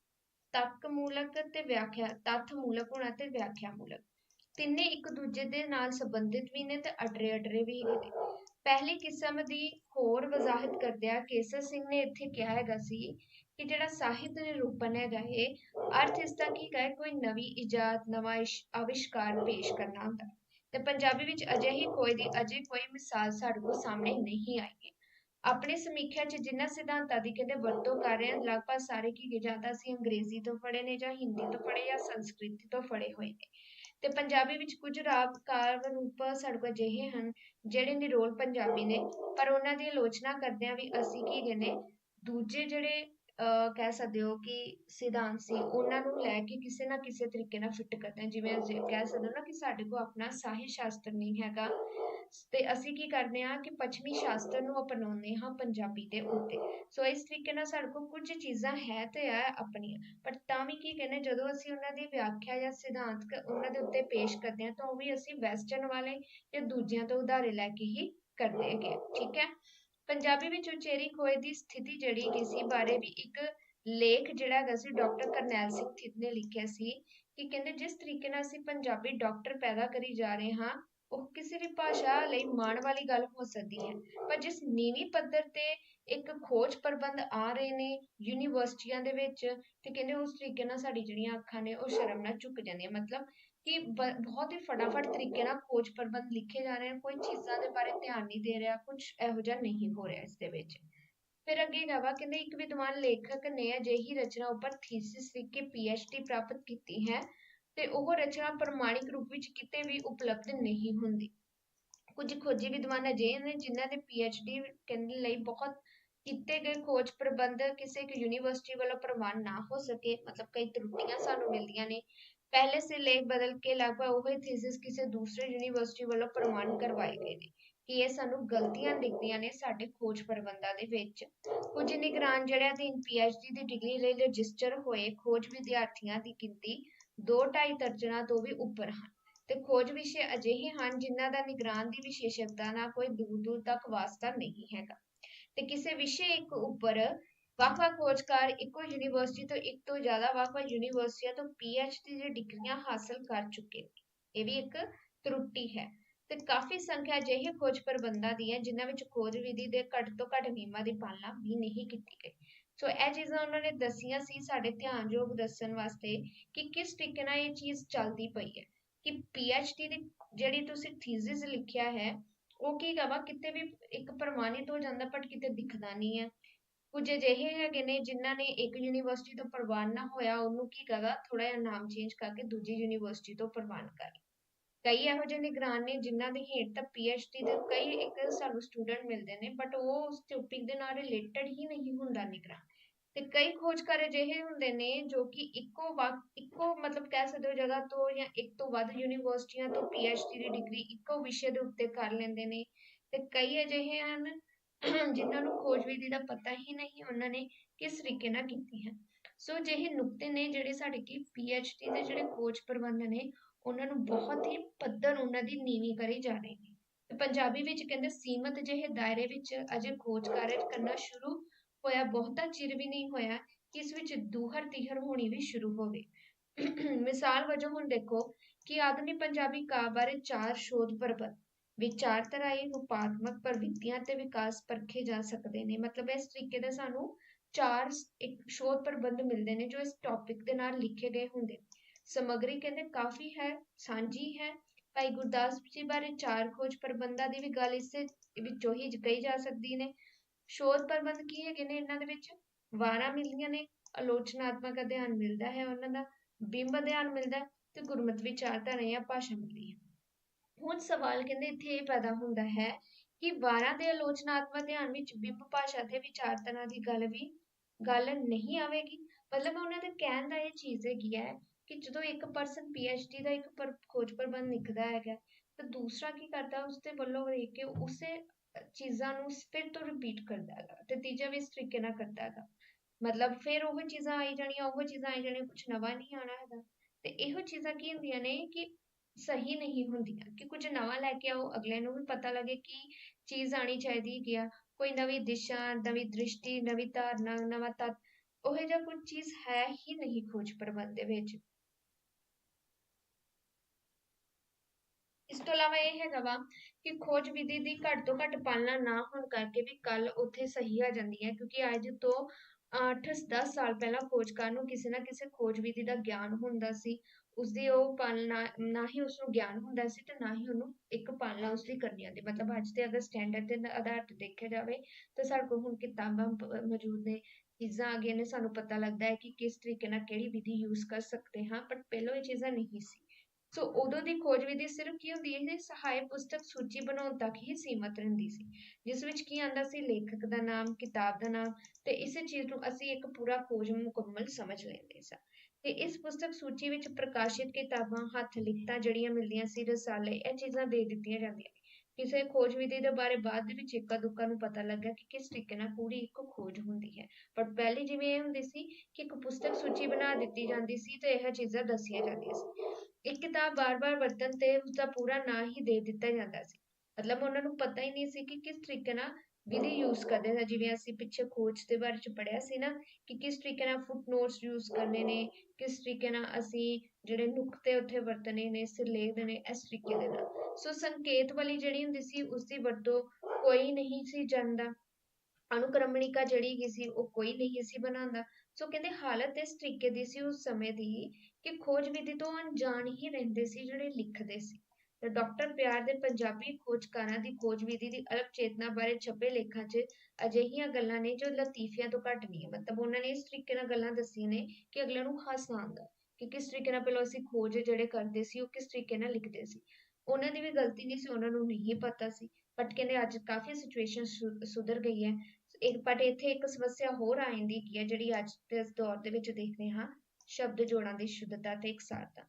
ਤੱਕ ਮੂਲਕ ਤੇ ਵਿਆਖਿਆ ਤੱਥ ਮੂਲਕ ਹੋਣਾ ਤੇ ਵਿਆਖਿਆ ਮੂਲਕ ਤਿੰਨੇ ਇੱਕ ਦੂਜੇ ਦੇ ਨਾਲ ਸੰਬੰਧਿਤ ਵੀ ਨੇ ਤੇ ਅਡਰੇ ਅਡਰੇ ਵੀ ਨੇ ਪਹਿਲੀ ਕਿਸਮ ਦੀ ਹੋਰ ਵਜ਼ਾਹਤ ਕਰਦਿਆਂ ਕੇਸਰ ਸਿੰਘ ਨੇ ਇੱਥੇ ਕਿਹਾ ਹੈਗਾ ਸੀ ਕਿ ਜਿਹੜਾ ਸਾਹਿਤ ਨਿਰੂਪਣ ਹੈਗਾ ਇਹ, ਅਰਥ ਇਸ ਦਾ ਕੀ ਹੈ ਕੋਈ ਨਵੀਂ ਇਜਾਦ, ਨਵਾਂ ਆਵਿਸ਼ਕਾਰ ਪੇਸ਼ ਕਰਨਾ ਹੁੰਦਾ। ਤੇ ਪੰਜਾਬੀ ਵਿੱਚ ਅਜਿਹੀ ਕੋਈ ਦੀ ਅਜੇ ਕੋਈ ਮਿਸਾਲ ਸਾਡੇ ਕੋਲ ਸਾਹਮਣੇ ਨਹੀਂ ਆਈ ਹੈ। ਆਪਣੇ ਸਮੀਖਿਆ 'ਚ ਜਿਨ੍ਹਾਂ ਸਿਧਾਂਤਾਂ ਦੀ ਕਹਿੰਦੇ ਵਰਤੋਂ ਕਰ ਰਹੇ ਹਨ, ਲਗਭਗ ਸਾਰੇ ਕੀ ਜਾਂਦਾ ਸੀ ਅੰਗਰੇਜ਼ੀ ਤੋਂ ਪੜ੍ਹੇ ਨੇ ਜਾਂ ਹਿੰਦੀ ਤੋਂ ਪੜ੍ਹੇ ਜਾਂ ਸੰਸਕ੍ਰਿਤ ਤੋਂ ਪੜ੍ਹੇ ਹੋਏ ਨੇ। ਤੇ ਪੰਜਾਬੀ ਵਿੱਚ ਕੁਝ ਰਾਗ ਕਾਵਿ ਰੂਪ ਸਾਡੇ ਕੋਲ ਅਜਿਹੇ ਹਨ, ਜਿਹੜੇ ਨਿਰੋਲ ਪੰਜਾਬੀ ਨੇ, ਪਰ ਉਹਨਾਂ ਦੀ ਆਲੋਚਨਾ ਕਰਦਿਆਂ ਵੀ ਅਸੀਂ ਕੀ ਕਹਿੰਦੇ, ਦੂਜੇ ਜਿਹੜੇ ਕਹਿ ਸਕਦੇ ਹੋ ਕਿ ਸਿਧਾਂਤ ਸੀ, ਉਹਨਾਂ ਨੂੰ ਲੈ ਕੇ ਕਿਸੇ ਨਾ ਕਿਸੇ ਤਰੀਕੇ ਨਾਲ ਫਿੱਟ ਕਰਦੇ ਹਾਂ। ਜਿਵੇਂ ਕਹਿ ਸਕਦੇ ਹੋ ਨਾ ਕਿ ਸਾਡੇ ਕੋਲ ਆਪਣਾ ਸਾਹਿਤ ਸ਼ਾਸਤਰ ਨਹੀਂ ਹੈਗਾ। ਤੇ ਅਸੀਂ ਕੀ ਕਰਦੇ ਹਾਂ ਕਿ ਪੱਛਮੀ ਸ਼ਾਸਤਰ ਨੂੰ ਅਪਣਾਉਂਦੇ ਹਾਂ ਪੰਜਾਬੀ ਦੇ ਉੱਤੇ। ਸੋ ਇਸ ਤਰੀਕੇ ਨਾਲ ਸਾਡੇ ਕੋਲ ਕੁਝ ਚੀਜ਼ਾਂ ਹੈ ਤੇ ਹੈ ਆਪਣੀਆਂ। ਪਰ ਤਾਂ ਵੀ ਕੀ ਕਹਿੰਦੇ, ਜਦੋਂ ਅਸੀਂ ਉਹਨਾਂ ਦੀ ਵਿਆਖਿਆ ਜਾਂ ਸਿਧਾਂਤ ਉਹਨਾਂ ਦੇ ਉੱਤੇ ਪੇਸ਼ ਕਰਦੇ ਹਾਂ, ਤਾਂ ਉਹ ਵੀ ਅਸੀਂ ਵੈਸਟਰਨ ਵਾਲੇ ਜਾਂ ਦੂਜਿਆਂ ਤੋਂ ਉਧਾਰੇ ਲੈ ਕੇ ਹੀ ਕਰਦੇ ਹੈਗੇ ਠੀਕ ਹੈ? ਪੰਜਾਬੀ ਵਿੱਚ ਉਚੇਰੀ ਖੋਏ ਦੀ ਸਥਿਤੀ ਜਿਹੜੀ ਹੈਗੀ ਸੀ ਬਾਰੇ ਵੀ ਇੱਕ ਲੇਖ ਜਿਹੜਾ ਹੈਗਾ ਸੀ ਡਾਕਟਰ ਕਰਨੈਲ ਸਿੰਘ ਥਿਤ ਨੇ ਲਿਖਿਆ ਸੀ ਕਿ ਕਹਿੰਦੇ ਜਿਸ ਤਰੀਕੇ ਨਾਲ ਅਸੀਂ ਪੰਜਾਬੀ ਡਾਕਟਰ ਪੈਦਾ ਕਰੀ ਜਾ ਰਹੇ ਹਾਂ, ਉਹ ਕਿਸੇ ਵੀ ਭਾਸ਼ਾ ਲਈ ਮਾਣ ਵਾਲੀ ਗੱਲ ਹੋ ਸਕਦੀ ਹੈ। ਪਰ ਜਿਸ ਨੀਵੀਂ ਪੱਧਰ ਤੇ ਇੱਕ ਖੋਜ ਪ੍ਰਬੰਧ ਆ ਰਹੇ ਨੇ ਯੂਨੀਵਰਸਿਟੀਆਂ ਦੇ ਵਿੱਚ, ਤੇ ਕਹਿੰਦੇ ਉਸ ਤਰੀਕੇ ਨਾਲ ਸਾਡੀ ਜਿਹੜੀਆਂ ਅੱਖਾਂ ਨੇ ਉਹ ਸ਼ਰਮ ਨਾਲ ਝੁਕ ਜਾਂਦੀਆਂ। ਮਤਲਬ ਕਿ ਬਹੁਤ ਹੀ ਫਟਾਫਟ ਤਰੀਕੇ ਨਾਲ ਖੋਜ ਪ੍ਰਬੰਧ ਲਿਖੇ ਜਾ ਰਹੇ ਹਨ ਕੋਈ ਚੀਜ਼ਾਂ ਦੇ ਬਾਰੇ ਧਿਆਨ ਨਹੀਂ ਦੇ ਰਿਹਾ ਕੁਝ ਇਹੋ ਜਿਹਾ ਨਹੀਂ ਹੋ ਰਿਹਾ ਇਸ ਵਿੱਚ। ਫਿਰ ਅੱਗੇ ਗਵਾ ਕਹਿੰਦੇ ਇੱਕ ਵਿਦਵਾਨ ਲੇਖਕ ਨੇ ਅਜਿਹੀ ਰਚਨਾ ਉੱਪਰ ਥੀਸਿਸ ਲਿਖ ਕੇ ਪੀਐਚਡੀ ਪ੍ਰਾਪਤ ਕੀਤੀ ਹੈ ਤੇ ਉਹ ਰਚਨਾ ਪ੍ਰਮਾਣਿਕ ਰੂਪ ਵਿੱਚ ਕਿਤੇ ਵੀ ਉਪਲਬਧ ਨਹੀਂ ਹੁੰਦੀ। ਕੁਝ ਖੋਜੀ ਵਿਦਵਾਨ ਅਜਿਹੇ ਨੇ ਜਿਨ੍ਹਾਂ ਦੇ ਪੀਐਚਡੀ ਕਰਨ ਲਈ ਬਹੁਤ ਕੀਤੇ ਗਏ ਖੋਜ ਪ੍ਰਬੰਧ ਕਿਸੇ ਇੱਕ ਯੂਨੀਵਰਸਿਟੀ ਵੱਲੋਂ ਪ੍ਰਵਾਨ ਨਾ ਹੋ ਸਕੇ, ਮਤਲਬ ਕਈ ਤਰੁੱਟੀਆਂ ਸਾਨੂੰ ਮਿਲਦੀਆਂ ਨੇ ਪਹਿਲੇ ਸਿਰਲੇਖ ਬਦਲ ਕੇ ਲਗਭਗ ਉਹੀ ਥੀਸਿਸ ਕਿਸੇ ਦੂਸਰੇ ਯੂਨੀਵਰਸਿਟੀ ਵੱਲੋਂ ਪ੍ਰਮਾਣ ਕਰਵਾਏ ਗਏ ਨੇ, ਕਿ ਇਹ ਸਾਨੂੰ ਗਲਤੀਆਂ ਦਿਖਦੀਆਂ ਨੇ ਸਾਡੇ ਖੋਜ ਪ੍ਰਬੰਧਾਂ ਦੇ ਵਿੱਚ। ਕੁਝ ਨਿਗਰਾਨ ਜਿਹੜੇ ਅਧੀਨ ਪੀਐਚਡੀ ਦੀ ਡਿਗਰੀ ਲਈ ਰਜਿਸਟਰ ਹੋਏ ਖੋਜ ਵਿਦਿਆਰਥੀਆਂ ਦੀ ਗਿਣਤੀ 2.5 ਦਰਜਨਾਂ ਤੋਂ ਵੀ ਉੱਪਰ ਹਨ ਤੇ ਖੋਜ ਵਿਸ਼ੇ ਅਜਿਹੇ ਹਨ ਜਿਨ੍ਹਾਂ ਦਾ ਨਿਗਰਾਨ ਦੀ ਵਿਸ਼ੇਸ਼ਤਾ ਨਾਲ ਕੋਈ ਦੂਰ ਦੂਰ ਤੱਕ ਵਾਸਤਾ ਨਹੀਂ ਹੈਗਾ। ਤੇ ਕਿਸੇ ਵਿਸ਼ੇ ਇੱਕ ਉੱਪਰ ਵੱਖ-ਵੱਖ ਖੋਜਕਾਰ ਇੱਕੋ ਯੂਨੀਵਰਸਿਟੀ ਤੋਂ ਇੱਕ ਤੋਂ ਜ਼ਿਆਦਾ ਵੱਖ-ਵੱਖ ਯੂਨੀਵਰਸਿਟੀਆਂ ਤੋਂ ਪੀਐਚਡੀ ਦੀਆਂ ਡਿਗਰੀਆਂ ਹਾਸਲ ਕਰ ਚੁੱਕੇ ਨੇ। ਇਹ ਵੀ ਇੱਕ ਤਰੁੱਟੀ ਹੈ। ਤੇ ਕਾਫੀ ਸੰਖਿਆ ਅਜਿਹੇ ਖੋਜ ਪ੍ਰਬੰਧਾਂ ਦੀ ਹੈ ਜਿਨ੍ਹਾਂ ਵਿੱਚ ਖੋਜ ਵਿਧੀ ਦੇ ਘੱਟ ਤੋਂ ਘੱਟ ਨਿਯਮਾਂ ਦੀ ਪਾਲਣਾ ਵੀ ਨਹੀਂ ਕੀਤੀ ਗਈ। ਸੋ ਇਹ ਚੀਜ਼ਾਂ ਉਹਨਾਂ ਨੇ ਦੱਸੀਆਂ ਸੀ ਸਾਡੇ ਧਿਆਨਯੋਗ ਦੱਸਣ ਵਾਸਤੇ ਕਿ ਕਿਸ ਤਰੀਕੇ ਨਾਲ ਇਹ ਚੀਜ਼ ਚੱਲਦੀ ਪਈ ਹੈ। ਕਿ ਪੀਐਚਡੀ ਦੀ ਜਿਹੜੀ ਤੁਸੀਂ ਥੀਸਿਸ ਲਿਖਿਆ ਹੈ, ਉਹ ਕੀ ਕਹਵਾ? ਕਿਤੇ ਵੀ ਇੱਕ ਪ੍ਰਮਾਣਿਤ ਹੋ ਜਾਂਦਾ ਪਰ ਕਿਤੇ ਦਿਖਦਾ ਨਹੀਂ ਹੈ। ਕੁਝ ਅਜਿਹੇ ਹੈਗੇ ਨੇ ਜਿਨ੍ਹਾਂ ਨੇ ਇੱਕ ਯੂਨੀਵਰਸਿਟੀ ਤੋਂ ਪ੍ਰਵਾਨ ਨਾ ਹੋਇਆ, ਉਹਨੂੰ ਕੀ ਕਰਾ ਥੋੜਾ ਜਿਹਾ ਨਾਮ ਚੇਂਜ ਕਰਕੇ ਦੂਜੀ ਯੂਨੀਵਰਸਿਟੀ ਤੋਂ ਪ੍ਰਵਾਨ ਕਰ। ਕਈ ਇਹੋ ਜਿਹੇ ਨਿਗਰਾਨ ਨੇ ਜਿਨ੍ਹਾਂ ਦੇ ਹੇਠ ਤਾਂ ਪੀਐਚਡੀ ਦੇ ਕਈ ਇੱਕ ਸਾਨੂੰ ਸਟੂਡੈਂਟ ਮਿਲਦੇ ਨੇ ਬਟ ਉਹ ਉਸ ਟੌਪਿਕ ਦੇ ਨਾਲ ਰਿਲੇਟਡ ਹੀ ਨਹੀਂ ਹੁੰਦਾ ਨਿਗਰਾਨ। ਤੇ ਕਈ ਖੋਜਕਾਰ ਅਜਿਹੇ ਹੁੰਦੇ ਨੇ ਜੋ ਕਿ ਇੱਕੋ ਵਕਤ ਇੱਕੋ ਮਤਲਬ ਕਹਿ ਸਕਦੇ ਹੋ ਜਗ੍ਹਾ ਤੋਂ ਜਾਂ ਇੱਕ ਤੋਂ ਵੱਧ ਯੂਨੀਵਰਸਿਟੀਆਂ ਤੋਂ ਪੀਐਚਡੀ ਦੀ ਡਿਗਰੀ ਇੱਕੋ ਵਿਸ਼ੇ ਦੇ ਉੱਤੇ ਕਰ ਲੈਂਦੇ ਨੇ। ਤੇ ਕਈ ਅਜਿਹੇ ਹਨ ਜਿਨ੍ਹਾਂ ਨੂੰ ਖੋਜ ਵਿਧੀ ਦਾ ਪਤਾ ਹੀ ਨਹੀਂ, ਉਹਨਾਂ ਨੇ ਕਿਸ ਤਰੀਕੇ ਨਾਲ ਕੀਤੀ ਹੈ? ਸੋ ਜਿਹੇ ਨੁਕਤੇ ਨੇ ਜਿਹੜੇ ਸਾਡੇ ਕੀ ਪੀਐਚਡੀ ਦੇ ਜਿਹੜੇ ਖੋਜ ਪ੍ਰਬੰਧ ਨੇ, ਉਹਨਾਂ ਨੂੰ ਬਹੁਤ ਹੀ ਪੱਧਰ ਉਹਨਾਂ ਦੀ ਨੀਵੀਂ ਕਰੀ ਜਾ ਰਹੀ ਹੈ ਤੇ ਪੰਜਾਬੀ ਵਿੱਚ ਕਹਿੰਦੇ ਸੀਮਤ ਜਿਹੇ ਦਾਇਰੇ ਵਿੱਚ ਅਜੇ ਖੋਜ ਕਾਰਜ ਕਰਨਾ ਸ਼ੁਰੂ ਹੋਇਆ, ਬਹੁਤਾ ਚਿਰ ਵੀ ਨਹੀਂ ਹੋਇਆ ਕਿ ਇਸ ਵਿੱਚ ਦੂਹਰ ਤੀਹਰ ਹੋਣੀ ਵੀ ਸ਼ੁਰੂ ਹੋਵੇ। ਮਿਸਾਲ ਵਜੋਂ ਹੁਣ ਦੇਖੋ ਕਿ ਆਧੁਨਿਕ ਪੰਜਾਬੀ ਕਾਵਿ ਬਾਰੇ ਚਾਰ ਸ਼ੋਧ ਪ੍ਰਬੰਧ ਵਿਚਾਰਧਾਰਾਈ ਰੂਪਾਤਮਕ ਪ੍ਰਵਿਰਤੀਆਂ ਤੇ ਵਿਕਾਸ ਪਰਖੇ ਜਾ ਸਕਦੇ ਨੇ। ਮਤਲਬ ਇਸ ਤਰੀਕੇ ਦੇ ਸਾਨੂੰ ਚਾਰ ਇੱਕ ਸ਼ੋਧ ਪ੍ਰਬੰਧ ਮਿਲਦੇ ਨੇ ਜੋ ਇਸ ਟੌਪਿਕ ਦੇ ਨਾਲ ਲਿਖੇ ਗਏ ਹੁੰਦੇ ਸਮਗਰੀ ਕਹਿੰਦੇ ਕਾਫੀ ਹੈ, ਸਾਂਝੀ ਹੈ। ਭਾਈ ਗੁਰਦਾਸ ਜੀ ਬਾਰੇ ਚਾਰ ਖੋਜ ਪ੍ਰਬੰਧਾਂ ਦੀ ਵੀ ਗੱਲ ਇਸੇ ਵਿੱਚੋਂ ਹੀ ਕਹੀ ਜਾ ਸਕਦੀ ਨੇ। ਸ਼ੋਧ ਪ੍ਰਬੰਧ ਕੀ ਹੈਗੇ ਨੇ ਇਹਨਾਂ ਦੇ ਵਿੱਚ? ਵਾਰਾਂ ਮਿਲਦੀਆਂ ਨੇ, ਆਲੋਚਨਾਤਮਕ ਅਧਿਐਨ ਮਿਲਦਾ ਹੈ, ਉਹਨਾਂ ਦਾ ਬਿੰਬ ਅਧਿਐਨ ਮਿਲਦਾ ਤੇ ਗੁਰਮਤਿ ਵਿਚਾਰਧਾਰਾ ਜਾਂ ਭਾਸ਼ਾ ਮਿਲਦੀ ਹੈ ਹੁਣ ਸਵਾਲ ਕਹਿੰਦੇ ਇੱਥੇ ਇਹ ਪੈਦਾ ਹੁੰਦਾ ਹੈ ਕਿ ਵਾਰਾਂ ਦੇ ਆਲੋਚਨਾਤਮਕ ਅਧਿਐਨ ਵਿੱਚ ਬਿੰਬ ਭਾਸ਼ਾ ਤੇ ਵਿਚਾਰਧਾਰਾ ਦੀ ਗੱਲ ਵੀ ਗੱਲ ਨਹੀਂ ਆਵੇਗੀ। ਮਤਲਬ ਉਹਨਾਂ ਦੇ ਕਹਿਣ ਦਾ ਇਹ ਚੀਜ਼ ਹੈਗੀ ਹੈ ਕਿ ਜਦੋਂ ਇੱਕ ਪਰਸਨ ਪੀਐਚਡੀ ਦਾ ਇੱਕ ਪਰ, ਖੋਜ ਪ੍ਰਬੰਧ ਲਿਖਦਾ ਹੈਗਾ, ਤਾਂ ਦੂਸਰਾ ਕੀ ਕਰਦਾ ਉਸਦੇ ਵੱਲੋਂ ਦੇਖ ਕੇ ਉਸੇ ਚੀਜ਼ਾਂ ਨੂੰ ਫਿਰ ਤੋਂ ਰਿਪੀਟ ਕਰਦਾ ਹੈਗਾ ਤੇ ਤੀਜਾ ਵੀ ਇਸ ਤਰੀਕੇ ਨਾਲ ਕਰਦਾ ਹੈਗਾ। ਮਤਲਬ ਫਿਰ ਉਹ ਚੀਜ਼ਾਂ ਆਈ ਜਾਣੀਆਂ, ਉਹ ਚੀਜ਼ਾਂ ਆਈ ਜਾਣੀਆਂ ਕੁਝ ਨਵਾਂ ਨਹੀਂ ਆਣਾ ਹੈਗਾ। ਤੇ ਇਹੋ ਚੀਜ਼ਾਂ ਕੀ ਹੁੰਦੀਆਂ ਨੇ ਕਿ ਸਹੀ ਨਹੀਂ ਹੁੰਦੀਆਂ ਕਿ ਕੁਝ ਨਵਾਂ ਲੈ ਕੇ ਆਓ ਅਗਲੇ ਨੂੰ ਵੀ ਪਤਾ ਲੱਗੇ ਕਿ ਚੀਜ਼ ਆਣੀ ਚਾਹੀਦੀ ਹੈ ਗਿਆ ਕੋਈ ਨਵੀਂ ਦਿਸ਼ਾ, ਨਵੀਂ ਦ੍ਰਿਸ਼ਟੀ, ਨਵੀਂ ਧਾਰਨਾ, ਨਵਾਂ ਤੱਤ, ਉਹ ਜਿਹਾ ਕੁਝ ਚੀਜ਼ ਹੈ ਹੀ ਨਹੀਂ ਖੋਜ ਪ੍ਰਬੰਧ ਦੇ ਵਿੱਚ। ਇਸ ਤੋਂ ਇਲਾਵਾ ਇਹ ਹੈਗਾ ਵਾ ਕਿ ਖੋਜ ਵਿਧੀ ਦੀ ਘੱਟ ਤੋਂ ਘੱਟ ਪਾਲਣਾ ਨਾ ਹੋਣ ਕਰਕੇ ਵੀ ਕੱਲ ਉੱਥੇ ਸਹੀ ਆ ਜਾਂਦੀ ਹੈ, ਕਿਉਂਕਿ ਅੱਜ ਤੋਂ 8-10 ਸਾਲ ਪਹਿਲਾਂ ਖੋਜਕਾਰ ਨੂੰ ਕਿਸੇ ਨਾ ਕਿਸੇ ਖੋਜ ਵਿਧੀ ਦਾ ਗਿਆਨ ਹੁੰਦਾ ਸੀ। ਉਸਦੀ ਉਹ ਪਾਲਣਾ, ਨਾ ਹੀ ਉਸਨੂੰ ਗਿਆਨ ਹੁੰਦਾ ਸੀ ਤੇ ਨਾ ਹੀ ਉਹਨੂੰ ਇੱਕ ਪਾਲਣਾ ਉਸਦੀ ਕਰਨੀ ਆਉਂਦੀ। ਮਤਲਬ ਅੱਜ ਦੇ ਅਗਰ ਸਟੈਂਡਰਡ ਦੇ ਆਧਾਰ ਤੇ ਦੇਖਿਆ ਜਾਵੇ ਤਾਂ ਸਾਡੇ ਕੋਲ ਹੁਣ ਕਿਤਾਬਾਂ ਮੌਜੂਦ ਨੇ, ਚੀਜ਼ਾਂ ਆ ਗਈਆਂ ਨੇ, ਸਾਨੂੰ ਪਤਾ ਲੱਗਦਾ ਹੈ ਕਿ ਕਿਸ ਤਰੀਕੇ ਨਾਲ ਕਿਹੜੀ ਵਿਧੀ ਯੂਜ਼ ਕਰ ਸਕਦੇ ਹਾਂ ਪਰ ਪਹਿਲਾਂ ਇਹ ਚੀਜ਼ਾਂ ਨਹੀਂ ਸੀ। ਸੋ ਉਦੋਂ ਦੀ ਖੋਜ ਵਿਧੀ ਸਿਰਫ ਕੀ ਹੁੰਦੀ ਹੈ ਸਹਾਇਕ ਪੁਸਤਕ ਸੂਚੀ ਬਣਾਉਣ ਤੱਕ ਹੀ ਸੀਮਤ ਰਹਿੰਦੀ ਸੀ, ਜਿਸ ਵਿੱਚ ਕੀ ਆਂਦਾ ਸੀ, ਲੇਖਕ ਦਾ ਨਾਮ, ਕਿਤਾਬ ਦਾ ਨਾਮ, ਤੇ ਇਸੇ ਚੀਜ਼ ਨੂੰ ਅਸੀਂ ਇੱਕ ਪੂਰਾ ਖੋਜ ਮੁਕੰਮਲ ਸਮਝ ਲੈਂਦੇ ਸਾਂ। ਤੇ ਇਸ ਪੁਸਤਕ ਸੂਚੀ ਵਿੱਚ ਪ੍ਰਕਾਸ਼ਿਤ ਕਿਤਾਬਾਂ, ਹੱਥ ਲਿਖਤਾਂ ਜਿਹੜੀਆਂ ਮਿਲਦੀਆਂ ਸੀ, ਰਸਾਲੇ, ਇਹ ਚੀਜ਼ਾਂ ਦੇ ਦਿੱਤੀਆਂ ਜਾਂਦੀਆਂ ਕਿਸੇ ਖੋਜ ਵਿਧੀ ਦੇ ਬਾਰੇ ਬਾਅਦ ਦੇ ਵਿੱਚ ਇੱਕਾ ਦੁੱਕਾ ਨੂੰ ਪਤਾ ਲੱਗਾ ਕਿ ਕਿਸ ਤਰੀਕੇ ਨਾਲ ਪੂਰੀ ਇੱਕ ਖੋਜ ਹੁੰਦੀ ਹੈ। ਪਰ ਪਹਿਲੇ ਜਿਵੇਂ ਇਹ ਹੁੰਦੀ ਸੀ ਕਿ ਇੱਕ ਪੁਸਤਕ ਸੂਚੀ ਬਣਾ ਦਿੱਤੀ ਜਾਂਦੀ ਸੀ ਤੇ ਇਹ ਚੀਜ਼ਾਂ ਦੱਸੀਆਂ ਜਾਂਦੀਆਂ ਸੀ। ਇੱਕ ਕਿਤਾਬ ਬਾਰ-ਬਾਰ ਵਰਤਣ ਤੇ ਉਸਦਾ ਪੂਰਾ ਨਾਂ ਹੀ ਦੇ ਦਿੱਤਾ ਜਾਂਦਾ ਸੀ। ਮਤਲਬ ਉਹਨਾਂ ਨੂੰ ਪਤਾ ਹੀ ਨਹੀਂ ਸੀ ਕਿ ਕਿਸ ਤਰੀਕੇ ਨਾਲ ਵਿਧੀ ਯੂਜ਼ ਕਰਦੇ ਨੇ ਜਿਵੇਂ ਅਸੀਂ ਪਿੱਛੇ ਖੋਜ ਦੇ ਬਾਰੇ ਚ ਪੜਿਆ ਸੀ ਨਾ ਕਿ ਕਿਸ ਤਰੀਕੇ ਨਾਲ ਫੁੱਟਨੋਟਸ ਯੂਜ਼ ਕਰਨੇ ਨੇ, ਕਿਸ ਤਰੀਕੇ ਨਾਲ ਅਸੀਂ ਜਿਹੜੇ ਨੁਕਤੇ ਉੱਥੇ ਵਰਤਨੇ ਨੇ, ਸਿਰਲੇਖ ਦੇ ਨੇ ਇਸ ਤਰੀਕੇ ਦੇ ਨਾਲ। ਸੋ ਸੰਕੇਤ ਵਾਲੀ ਜਿਹੜੀ ਹੁੰਦੀ ਸੀ ਉਸ ਦੀ ਵਰਤੋਂ ਕੋਈ ਨਹੀਂ ਸੀ ਜਾਣਦਾ ਅਨੁਕ੍ਰਮਣਿਕਾ ਜਿਹੜੀ ਹੈਗੀ ਸੀ, ਉਹ ਕੋਈ ਨਹੀਂ ਸੀ ਬਣਾਉਂਦਾ। ਸੋ ਕਹਿੰਦੇ ਹਾਲਤ ਇਸ ਤਰੀਕੇ ਦੀ ਸੀ ਉਸ ਸਮੇਂ ਦੀ ਕਿ ਖੋਜ ਵਿਧੀ ਤੋਂ ਅਣਜਾਣ ਹੀ ਰਹਿੰਦੇ ਸੀ ਜਿਹੜੇ ਲਿਖਦੇ ਸੀ। ਤੇ ਡਾਕਟਰ ਪਿਆਰ ਦੇ ਪੰਜਾਬੀ ਖੋਜਕਾਰਾਂ ਦੀ ਖੋਜ ਵਿਧੀ ਦੀ ਅਲਪ ਚੇਤਨਾ ਬਾਰੇ ਛਪੇ ਲੇਖਾਂ 'ਚ ਅਜਿਹੀਆਂ ਗੱਲਾਂ ਨੇ ਜੋ ਲਤੀਫੀਆਂ ਤੋਂ ਘੱਟ ਨਹੀਂ ਮਤਲਬ ਉਹਨਾਂ ਨੇ ਇਸ ਤਰੀਕੇ ਨਾਲ ਗੱਲਾਂ ਦੱਸੀਆਂ ਨੇ ਕਿ ਅਗਲੇ ਨੂੰ ਹਾਸਾ ਆਉਂਦਾ ਕਿ ਕਿਸ ਤਰੀਕੇ ਨਾਲ ਪਹਿਲਾਂ ਅਸੀਂ ਖੋਜ ਜਿਹੜੇ ਕਰਦੇ ਸੀ, ਉਹ ਕਿਸ ਤਰੀਕੇ ਨਾਲ ਲਿਖਦੇ ਸੀ। ਉਹਨਾਂ ਦੀ ਵੀ ਗਲਤੀ ਨਹੀਂ ਸੀ, ਉਹਨਾਂ ਨੂੰ ਨਹੀਂ ਪਤਾ ਸੀ। ਬਟ ਕਹਿੰਦੇ ਅੱਜ ਕਾਫੀ ਸਿਚੁਏਸ਼ਨ ਸੁਧਰ ਗਈ ਹੈ। ਇੱਕ ਬਟ ਇੱਥੇ ਇੱਕ ਸਮੱਸਿਆ ਹੋਰ ਆ ਜਾਂਦੀ ਕੀ ਹੈ ਜਿਹੜੀ ਅੱਜ ਦੇ ਦੌਰ ਦੇ ਵਿੱਚ ਦੇਖਦੇ ਹਾਂ। ਸ਼ਬਦ ਜੋੜਾਂ ਦੀ ਸ਼ੁੱਧਤਾ ਤੇ ਇਕਸਾਰਤਾ।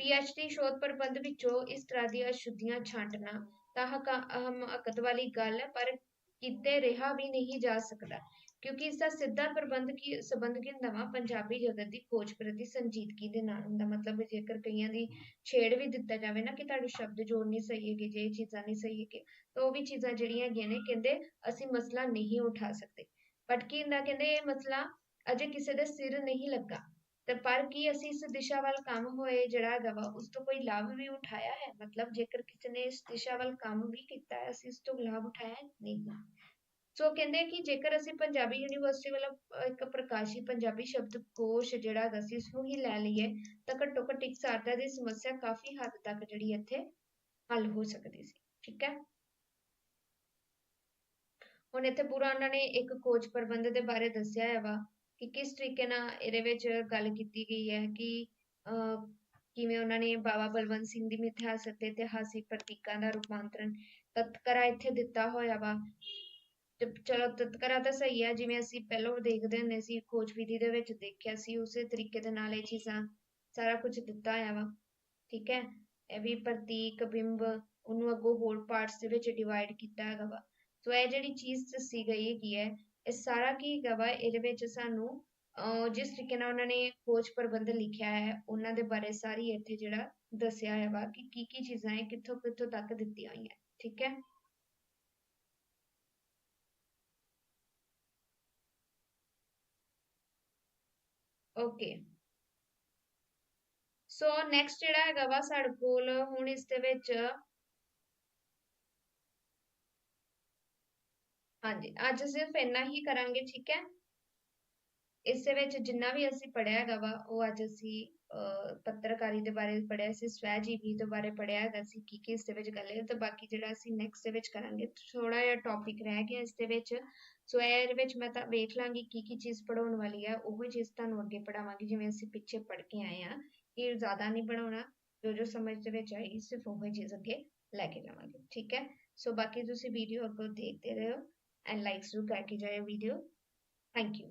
ਪੀਐਚਡੀ ਸ਼ੋਧ ਪ੍ਰਬੰਧ ਵਿੱਚੋਂ ਇਸ ਤਰ੍ਹਾਂ ਦੀਆਂ ਅਸ਼ੁੱਧੀਆਂ ਛਾਂਟਣਾ ਤਾਂ ਹਮਾਕਤ ਵਾਲੀ ਗੱਲ ਹੈ, ਪਰ ਕਿਤੇ ਰਿਹਾ ਵੀ ਨਹੀਂ ਜਾ ਸਕਦਾ, ਕਿਉਂਕਿ ਇਸ ਦਾ ਸਿੱਧਾ ਪ੍ਰਬੰਧ ਕੀ, ਸੰਬੰਧ ਕੀ ਪੰਜਾਬੀ ਜਗਤ ਦੀ ਖੋਜ ਪ੍ਰਤੀ ਸੰਜੀਦਗੀ ਦੇ ਨਾਲ ਹੁੰਦਾ। ਮਤਲਬ ਜੇਕਰ ਕਈਆਂ ਦੀ ਛੇੜ ਵੀ ਦਿੱਤਾ ਜਾਵੇ ਨਾ ਕਿ ਤੁਹਾਡੇ ਸ਼ਬਦ ਜੋੜ ਨਹੀਂ ਸਹੀ ਹੈਗੇ, ਜੇ ਇਹ ਚੀਜ਼ਾਂ ਨਹੀਂ ਸਹੀ ਹੈਗੇ, ਤਾਂ ਉਹ ਵੀ ਚੀਜ਼ਾਂ ਜਿਹੜੀਆਂ ਹੈਗੀਆਂ ਨੇ, ਕਹਿੰਦੇ ਅਸੀਂ ਮਸਲਾ ਨਹੀਂ ਉਠਾ ਸਕਦੇ। ਪਟਕੀ ਦਾ ਕਹਿੰਦੇ ਇਹ ਮਸਲਾ ਅਜੇ ਕਿਸੇ ਦੇ ਸਿਰ ਨਹੀਂ ਲੱਗਾ। ਤੇ ਪਰ ਕੀ ਅਸੀਂ ਇਸ ਦਿਸ਼ਾ ਵੱਲ ਕੰਮ ਹੋਏ ਜਿਹੜਾ ਹੈਗਾ ਵਾ, ਉਸ ਤੋਂ ਕੋਈ ਲਾਭ ਵੀ ਉਠਾਇਆ ਹੈ? ਮਤਲਬ ਜੇਕਰ ਕਿਸੇ ਨੇ ਇਸ ਦਿਸ਼ਾ ਵੱਲ ਕੰਮ ਵੀ ਕੀਤਾ ਹੈ, ਅਸੀਂ ਇਸ ਤੋਂ ਲਾਭ ਉਠਾਇਆ ਨਹੀਂ ਸੋ ਕਹਿੰਦੇ ਕਿ ਜੇਕਰ ਅਸੀਂ ਪੰਜਾਬੀ ਯੂਨੀਵਰਸਿਟੀ ਵੱਲੋਂ ਇੱਕ ਪ੍ਰਕਾਸ਼ੀ ਪੰਜਾਬੀ ਸ਼ਬਦਕੋਸ਼ ਜਿਹੜਾ ਹੈਗਾ ਸੀ ਉਸ ਹੀ ਲੈ ਲਈਏ, ਤਾਂ ਘੱਟੋ ਘੱਟ ਇੱਕ ਸਾਰਤਾ ਦੀ ਸਮੱਸਿਆ ਕਾਫੀ ਹੱਦ ਤੱਕ ਜਿਹੜੀ ਇੱਥੇ ਹੱਲ ਹੋ ਸਕਦੀ ਸੀ। ਠੀਕ ਹੈ? ਹੁਣ ਇੱਥੇ ਪੂਰਾ ਉਹਨਾਂ ਨੇ ਇੱਕ ਖੋਜ ਪ੍ਰਬੰਧ ਦੇ ਬਾਰੇ ਦੱਸਿਆ ਹੈ ਵਾ ਕਿ ਕਿਸ ਤਰੀਕੇ ਨਾਲ ਇਹਦੇ ਵਿੱਚ ਗੱਲ ਕੀਤੀ ਗਈ ਹੈ ਕਿ ਕਿਵੇਂ ਉਹਨਾਂ ਨੇ ਬਾਬਾ ਬਲਵੰਤ ਸਿੰਘ ਦੀ ਮਿਥਿਹਾਸ ਅਤੇ ਇਤਿਹਾਸਿਕ ਪ੍ਰਤੀਕਾਂ ਦਾ ਰੂਪਾਂਤਰਣ ਤਤਕਰਾ ਇੱਥੇ ਦਿੱਤਾ ਹੋਇਆ ਵਾ। ਚਲੋ ਤਤਕਰਾ ਤਾਂ ਸਹੀ ਹੈ, ਜਿਵੇਂ ਅਸੀਂ ਪਹਿਲਾਂ ਦੇਖਦੇ ਹੁੰਦੇ ਸੀ ਖੋਜ ਵਿਧੀ ਦੇ ਵਿੱਚ ਦੇਖਿਆ ਸੀ, ਉਸੇ ਤਰੀਕੇ ਦੇ ਨਾਲ ਇਹ ਚੀਜ਼ਾਂ ਸਾਰਾ ਕੁਝ ਦਿੱਤਾ ਹੋਇਆ ਵਾ। ਠੀਕ ਹੈ? ਇਹ ਵੀ ਪ੍ਰਤੀਕ, ਬਿੰਬ, ਉਹਨੂੰ ਅੱਗੋਂ ਹੋਰ ਪਾਰਟਸ ਦੇ ਵਿੱਚ ਡਿਵਾਈਡ ਕੀਤਾ ਹੈਗਾ ਵਾ। ਸੋ ਇਹ ਜਿਹੜੀ ਚੀਜ਼ ਦੱਸੀ ਗਈ ਹੈਗੀ ਹੈ ਇਹ ਸਾਰਾ ਕੀ ਹੈਗਾ ਵਾ, ਇਹਦੇ ਵਿੱਚ ਸਾਨੂੰ ਜਿਸ ਤਰੀਕੇ ਨਾਲ ਉਹਨਾਂ ਨੇ ਖੋਜ ਪ੍ਰਬੰਧ ਲਿਖਿਆ ਹੈ, ਉਹਨਾਂ ਦੇ ਬਾਰੇ ਸਾਰੀ ਇੱਥੇ ਜਿਹੜਾ ਦੱਸਿਆ ਹੈ ਵਾ ਕਿ ਕੀ ਕੀ ਚੀਜ਼ਾਂ ਹੈ ਕਿੱਥੋਂ ਕਿੱਥੋਂ ਤੱਕ ਦਿੱਤੀਆਂ ਹੋਈਆਂ, ਠੀਕ ਹੈ? ਓਕੇ ਸੋ ਨੈਕਸਟ ਜਿਹੜਾ ਹੈਗਾ ਵਾ ਸਾਡੇ ਕੋਲ, ਹੁਣ ਇਸ ਦੇ ਵਿੱਚ ਹਾਂਜੀ, ਅੱਜ ਸਿਰਫ ਇੰਨਾ ਹੀ ਕਰਾਂਗੇ, ਠੀਕ ਹੈ? ਇਸ ਦੇ ਵਿੱਚ ਜਿੰਨਾ ਵੀ ਅਸੀਂ ਪੜਿਆ ਹੈਗਾ ਵਾ, ਉਹ ਅੱਜ ਅਸੀਂ ਪੱਤਰਕਾਰੀ ਦੇ ਬਾਰੇ ਪੜਿਆ ਸੀ ਸਵੈ ਜੀਵੀ ਦੇ ਬਾਰੇ ਪੜਿਆ ਹੈਗਾ ਸੀ ਕੀ ਕੀ ਇਸ ਦੇ ਵਿੱਚ ਗੱਲ ਹੈ ਤੇ ਬਾਕੀ ਜਿਹੜਾ ਅਸੀਂ ਨੈਕਸਟ ਦੇ ਵਿੱਚ ਕਰਾਂਗੇ ਥੋੜਾ ਜਿਹਾ ਟੌਪਿਕ ਰਹਿ ਗਿਆ ਇਸ ਦੇ ਵਿੱਚ। ਸੋ ਇਹਦੇ ਵਿੱਚ ਮੈਂ ਤਾਂ ਵੇਖ ਲਾਂਗੀ ਕੀ ਕੀ ਚੀਜ਼ ਪੜਾਉਣ ਵਾਲੀ ਹੈ ਉਹ ਚੀਜ਼ ਤੁਹਾਨੂੰ ਅੱਗੇ ਪੜਾਵਾਂਗੀ ਜਿਵੇਂ ਅਸੀਂ ਪਿੱਛੇ ਪੜ ਕੇ ਆਏ ਆ ਕਿ ਜ਼ਿਆਦਾ ਨਹੀਂ ਬਣਾਉਣਾ ਜੋ ਜੋ ਸਮਝ ਦੇ ਵਿੱਚ ਆਈ, ਸਿਰਫ ਉਹ ਚੀਜ਼ ਅੱਗੇ ਲੈ ਕੇ ਜਾਵਾਂਗੇ, ਠੀਕ ਹੈ? ਸੋ ਬਾਕੀ ਤੁਸੀਂ ਵੀਡੀਓ ਅੱਗੋਂ ਦੇਖਦੇ ਰਹੋ। and likes to Cracky Jaya video. Thank you.